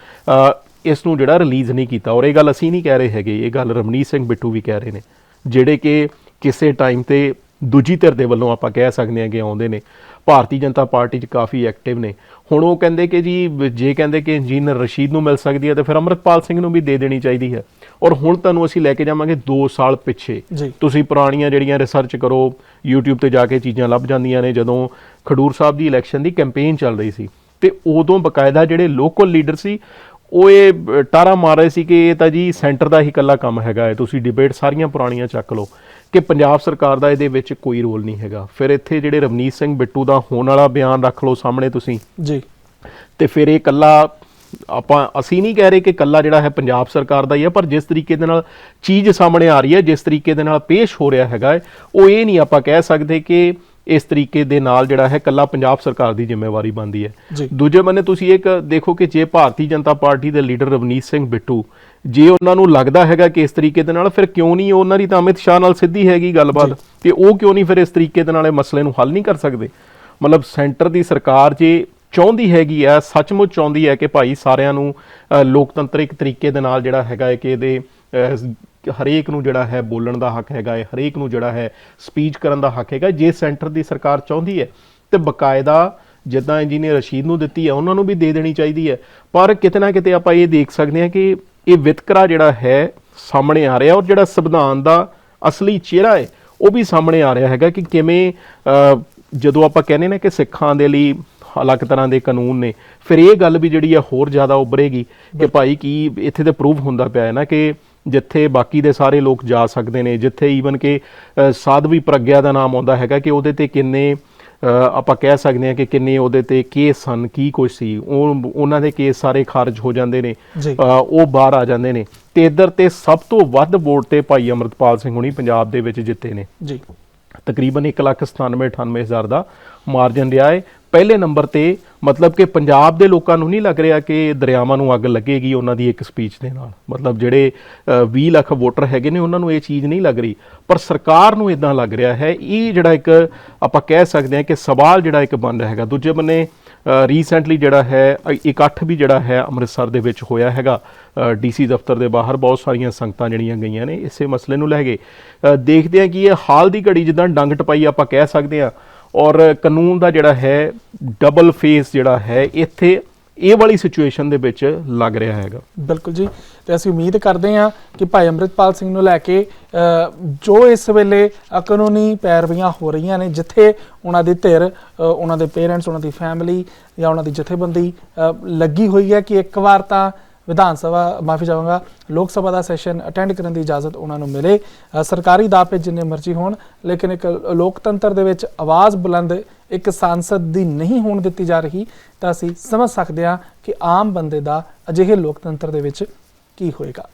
ਇਸ ਨੂੰ ਜਿਹੜਾ ਰਿਲੀਜ਼ ਨਹੀਂ ਕੀਤਾ। ਔਰ ਇਹ ਗੱਲ ਅਸੀਂ ਨਹੀਂ ਕਹਿ ਰਹੇ ਹੈਗੇ, ਇਹ ਗੱਲ ਰਮਨੀਤ ਸਿੰਘ ਬਿੱਟੂ ਵੀ ਕਹਿ ਰਹੇ ਨੇ, ਜਿਹੜੇ ਕਿ ਕਿਸੇ ਟਾਈਮ ਤੇ ਦੂਜੀ ਧਿਰ ਦੇ ਵੱਲੋਂ ਆਪਾਂ ਕਹਿ ਸਕਦੇ ਹਾਂ ਕਿ ਆਉਂਦੇ ਨੇ। ਭਾਰਤੀ ਜਨਤਾ ਪਾਰਟੀ 'ਚ ਕਾਫੀ ਐਕਟਿਵ ਨੇ। ਹੁਣ ਉਹ ਕਹਿੰਦੇ ਕਿ ਜੀ, ਜੇ ਕਹਿੰਦੇ ਕਿ ਇੰਜੀਨੀਅਰ ਰਸ਼ੀਦ ਨੂੰ ਮਿਲ ਸਕਦੀ ਹੈ, ਤਾਂ ਫਿਰ ਅਮਰਤਪਾਲ ਸਿੰਘ ਨੂੰ ਵੀ ਦੇ ਦੇਣੀ ਚਾਹੀਦੀ ਹੈ। ਔਰ ਹੁਣ ਤੁਹਾਨੂੰ ਅਸੀਂ ਲੈ ਕੇ ਜਾਵਾਂਗੇ 2 ਸਾਲ ਪਿੱਛੇ। ਤੁਸੀਂ ਪੁਰਾਣੀਆਂ ਜਿਹੜੀਆਂ ਰਿਸਰਚ ਕਰੋ YouTube ਤੇ ਜਾ ਕੇ ਚੀਜ਼ਾਂ ਲੱਭ ਜਾਂਦੀਆਂ ਨੇ ਜਦੋਂ ਖਡੂਰ ਸਾਹਿਬ ਦੀ ਇਲੈਕਸ਼ਨ ਦੀ ਕੈਂਪੇਨ ਚੱਲ ਰਹੀ ਸੀ। ਤੇ ਉਦੋਂ ਬਕਾਇਦਾ ਜਿਹੜੇ ਲੋਕਲ ਲੀਡਰ ਸੀ ਉਹ ਇਹ ਟਾਰਾ ਮਾਰ ਰਹੇ ਸੀ ਕਿ ਇਹ ਤਾਂ ਜੀ ਸੈਂਟਰ ਦਾ ਹੀ ਇਕੱਲਾ ਕੰਮ ਹੈਗਾ ਹੈ। ਤੁਸੀਂ ਡਿਬੇਟ ਸਾਰੀਆਂ ਪੁਰਾਣੀਆਂ ਚੱਕ ਲਓ ਕਿ ਪੰਜਾਬ ਸਰਕਾਰ ਦਾ ਇਹਦੇ ਵਿੱਚ ਕੋਈ ਰੋਲ ਨਹੀਂ ਹੈਗਾ। ਫਿਰ ਇੱਥੇ ਜਿਹੜੇ ਰਵਨੀਤ ਸਿੰਘ ਬਿੱਟੂ ਦਾ ਹੋਣ ਵਾਲਾ ਬਿਆਨ ਰੱਖ ਲਓ ਸਾਹਮਣੇ ਤੁਸੀਂ। ਜੀ। ਤੇ ਫਿਰ ਇਹ ਕੱਲਾ ਆਪਾਂ ਅਸੀਂ ਨਹੀਂ ਕਹਿ ਰਹੇ ਕਿ ਕੱਲਾ ਜਿਹੜਾ ਹੈ ਪੰਜਾਬ ਸਰਕਾਰ ਦਾ ਹੀ ਹੈ ਪਰ ਜਿਸ ਤਰੀਕੇ ਦੇ ਨਾਲ ਚੀਜ਼ ਸਾਹਮਣੇ ਆ ਰਹੀ ਹੈ ਜਿਸ ਤਰੀਕੇ ਦੇ ਨਾਲ ਪੇਸ਼ ਹੋ ਰਿਹਾ ਹੈਗਾ ਉਹ ਇਹ ਨਹੀਂ ਆਪਾਂ ਕਹਿ ਸਕਦੇ ਕਿ ਇਸ ਤਰੀਕੇ ਦੇ ਨਾਲ ਜਿਹੜਾ ਹੈ ਕੱਲਾ ਪੰਜਾਬ ਸਰਕਾਰ ਦੀ ਜ਼ਿੰਮੇਵਾਰੀ ਬਣਦੀ ਹੈ। ਦੂਜੇ ਬੰਨੇ ਤੁਸੀਂ ਇੱਕ ਦੇਖੋ ਕਿ ਜੇ ਭਾਰਤੀ ਜਨਤਾ ਪਾਰਟੀ ਦੇ ਲੀਡਰ ਰਵਨੀਤ ਸਿੰਘ ਬਿੱਟੂ ਜੇ ਉਹਨਾਂ ਨੂੰ ਲੱਗਦਾ ਹੈਗਾ ਕਿ ਇਸ ਤਰੀਕੇ ਦੇ ਨਾਲ ਫਿਰ ਕਿਉਂ ਨਹੀਂ ਉਹਨਾਂ ਦੀ ਤਾਂ ਅਮਿਤ ਸ਼ਾਹ ਨਾਲ ਸਿੱਧੀ ਹੈਗੀ ਗੱਲਬਾਤ? ਤੇ ਉਹ ਕਿਉਂ ਨਹੀਂ ਫਿਰ ਇਸ ਤਰੀਕੇ ਦੇ ਨਾਲ ਇਹ ਮਸਲੇ ਨੂੰ ਹੱਲ ਨਹੀਂ ਕਰ ਸਕਦੇ? ਮਤਲਬ ਸੈਂਟਰ ਦੀ ਸਰਕਾਰ ਜੇ ਚਾਹੁੰਦੀ ਹੈਗੀ ਆ, ਸੱਚਮੁੱਚ ਚਾਹੁੰਦੀ ਹੈ ਕਿ ਭਾਈ ਸਾਰਿਆਂ ਨੂੰ ਲੋਕਤੰਤਰਿਕ ਤਰੀਕੇ ਦੇ ਨਾਲ ਜਿਹੜਾ ਹੈਗਾ ਹੈ ਕਿ ਇਹਦੇ ਹਰੇਕ ਨੂੰ ਜਿਹੜਾ ਹੈ ਬੋਲਣ ਦਾ ਹੱਕ ਹੈਗਾ ਹੈ, ਹਰੇਕ ਨੂੰ ਜਿਹੜਾ ਹੈ ਸਪੀਚ ਕਰਨ ਦਾ ਹੱਕ ਹੈਗਾ ਜੇ ਸੈਂਟਰ ਦੀ ਸਰਕਾਰ ਚਾਹੁੰਦੀ ਹੈ ਤੇ ਬਕਾਇਦਾ ਜਿੱਦਾਂ ਇੰਜੀਨੀਅਰ ਰਸ਼ੀਦ ਨੂੰ ਦਿੱਤੀ ਹੈ, ਉਹਨਾਂ ਨੂੰ ਵੀ ਦੇ ਦੇਣੀ ਚਾਹੀਦੀ ਹੈ। ਪਰ ਕਿਤੇ ਨਾ ਕਿਤੇ ਆਪਾਂ ਇਹ ਦੇਖ ਸਕਦੇ ਹਾਂ ਕਿ ਇਹ ਵਿਤਕਰਾ ਜਿਹੜਾ ਹੈ ਸਾਹਮਣੇ ਆ ਰਿਹਾ ਔਰ ਜਿਹੜਾ ਸੰਵਿਧਾਨ ਦਾ ਅਸਲੀ ਚਿਹਰਾ ਹੈ, ਉਹ ਵੀ ਸਾਹਮਣੇ ਆ ਰਿਹਾ ਹੈਗਾ ਕਿ ਕਿਵੇਂ ਜਦੋਂ ਆਪਾਂ ਕਹਿੰਦੇ ਨੇ ਕਿ ਸਿੱਖਾਂ ਦੇ ਲਈ ਅਲੱਗ ਤਰ੍ਹਾਂ ਦੇ ਕਾਨੂੰਨ ਨੇ। ਫਿਰ ਇਹ ਗੱਲ ਵੀ ਜਿਹੜੀ ਆ ਹੋਰ ਜ਼ਿਆਦਾ ਉੱਭਰੇਗੀ ਕਿ ਭਾਈ ਕੀ ਇੱਥੇ ਤੇ ਪ੍ਰੂਫ ਹੁੰਦਾ ਪਿਆ ਹੈ ਨਾ ਕਿ ਜਿੱਥੇ ਬਾਕੀ ਦੇ ਸਾਰੇ ਲੋਕ ਜਾ ਸਕਦੇ ਨੇ ਜਿੱਥੇ ਈਵਨ ਕਿ ਸਾਧਵੀ ਪ੍ਰਗਿਆ ਦਾ ਨਾਮ ਆਉਂਦਾ ਹੈਗਾ ਕਿ ਉਹਦੇ ਤੇ ਕਿੰਨੇ ਆਪਾਂ ਕਹਿ ਸਕਦੇ ਹਾਂ ਕਿ ਕਿੰਨੇ ਉਹਦੇ ਤੇ ਕੇਸ ਹਨ ਕੀ ਕੁਝ ਸੀ ਉਹ ਉਹਨਾਂ ਦੇ ਕੇਸ ਸਾਰੇ ਖਾਰਜ ਹੋ ਜਾਂਦੇ ਨੇ ਉਹ ਬਾਹਰ ਆ ਜਾਂਦੇ ਨੇ। ਤੇ ਇੱਧਰ ਤੇ ਸਭ ਤੋਂ ਵੱਧ ਵੋਟ ਤੇ ਭਾਈ ਅਮਰਤਪਾਲ ਸਿੰਘ ਹੁਣੀ ਪੰਜਾਬ ਦੇ ਵਿੱਚ ਜਿੱਤੇ ਨੇ। ਜੀ। ਤਕਰੀਬਨ 1,97,98,000 ਦਾ ਮਾਰਜਨ ਰਿਹਾ ਹੈ। ਪਹਿਲੇ ਨੰਬਰ ਤੇ ਮਤਲਬ ਕਿ ਪੰਜਾਬ ਦੇ ਲੋਕਾਂ ਨੂੰ ਨਹੀਂ ਲੱਗ ਰਿਹਾ ਕਿ ਦਰਿਆਵਾਂ ਨੂੰ ਅੱਗ ਲੱਗੇਗੀ ਉਹਨਾਂ ਦੀ ਇੱਕ ਸਪੀਚ ਦੇ ਨਾਲ। ਮਤਲਬ ਜਿਹੜੇ ਅ, 20 ਲੱਖ ਵੋਟਰ ਹੈਗੇ ਨੇ ਉਹਨਾਂ ਨੂੰ ਇਹ ਚੀਜ਼ ਨਹੀਂ ਲੱਗ ਰਹੀ। ਪਰ ਸਰਕਾਰ ਨੂੰ ਇਦਾਂ ਲੱਗ ਰਿਹਾ ਹੈ ਇਹ ਜਿਹੜਾ ਇੱਕ ਆਪਾਂ ਕਹਿ ਸਕਦੇ ਹਾਂ ਕਿ ਸਵਾਲ ਜਿਹੜਾ ਇੱਕ ਬਣ ਰਿਹਾ ਹੈਗਾ। ਦੂਜੇ ਬੰਨੇ ਰੀਸੈਂਟਲੀ ਜਿਹੜਾ ਹੈ ਇਕੱਠ ਵੀ ਜਿਹੜਾ ਹੈ ਅੰਮ੍ਰਿਤਸਰ ਦੇ ਵਿੱਚ ਹੋਇਆ ਹੈਗਾ। ਡੀਸੀ ਦਫ਼ਤਰ ਦੇ ਬਾਹਰ ਬਹੁਤ ਸਾਰੀਆਂ ਸੰਗਤਾਂ ਜਿਹੜੀਆਂ ਗਈਆਂ ਨੇ ਇਸੇ ਮਸਲੇ ਨੂੰ ਲੈ ਕੇ। ਦੇਖਦੇ ਹਾਂ ਕਿ ਇਹ ਹਾਲ ਦੀ ਘੜੀ ਜਿੱਦਾਂ ਡੰਗ ਟਪਾਈ ਆਪਾਂ ਕਹਿ ਸਕਦੇ ਹਾਂ ਔਰ ਕਾਨੂੰਨ ਦਾ ਜਿਹੜਾ ਹੈ ਡਬਲ ਫੇਸ ਜਿਹੜਾ ਹੈ ਇੱਥੇ ਇਹ ਵਾਲੀ ਸਿਚੁਏਸ਼ਨ ਦੇ ਵਿੱਚ ਲੱਗ ਰਿਹਾ ਹੈਗਾ। ਬਿਲਕੁਲ ਜੀ। ਤੇ ਅਸੀਂ ਉਮੀਦ ਕਰਦੇ ਹਾਂ ਕਿ ਭਾਈ ਅੰਮ੍ਰਿਤਪਾਲ ਸਿੰਘ ਨੂੰ ਲੈ ਕੇ ਜੋ ਇਸ ਵੇਲੇ ਅ, ਕਾਨੂੰਨੀ ਪੈਰਵੀਆਂ ਹੋ ਰਹੀਆਂ ਨੇ ਜਿੱਥੇ ਉਹਨਾਂ ਦੀ ਧਿਰ ਉਹਨਾਂ ਦੇ ਪੇਰੈਂਟਸ ਉਹਨਾਂ ਦੀ ਫੈਮਿਲੀ ਜਾਂ ਉਹਨਾਂ ਦੀ ਜਥੇਬੰਦੀ ਲੱਗੀ ਹੋਈ ਹੈ ਕਿ ਇੱਕ ਵਾਰ ਤਾਂ ਵਿਧਾਨ ਸਭਾ, ਮਾਫੀ ਚਾਹਾਂਗਾ, ਲੋਕ ਸਭਾ ਦਾ ਸੈਸ਼ਨ ਅਟੈਂਡ ਕਰਨ ਦੀ ਇਜਾਜ਼ਤ ਉਹਨਾਂ ਨੂੰ ਮਿਲੇ। ਸਰਕਾਰੀ ਦਾਅਵੇ ਜਿੰਨੇ ਮਰਜ਼ੀ ਹੋਣ, ਲੇਕਿਨ ਇੱਕ ਲੋਕਤੰਤਰ ਦੇ ਵਿੱਚ ਆਵਾਜ਼ ਬੁਲੰਦ ਇੱਕ ਸੰਸਦ ਦੀ ਨਹੀਂ ਹੋਣ ਦਿੱਤੀ ਜਾ ਰਹੀ, ਤਾਂ ਅਸੀਂ ਸਮਝ ਸਕਦੇ ਹਾਂ ਕਿ ਆਮ ਬੰਦੇ ਦਾ ਅਜਿਹੇ ਲੋਕਤੰਤਰ ਦੇ ਵਿੱਚ ਕੀ ਹੋਏਗਾ।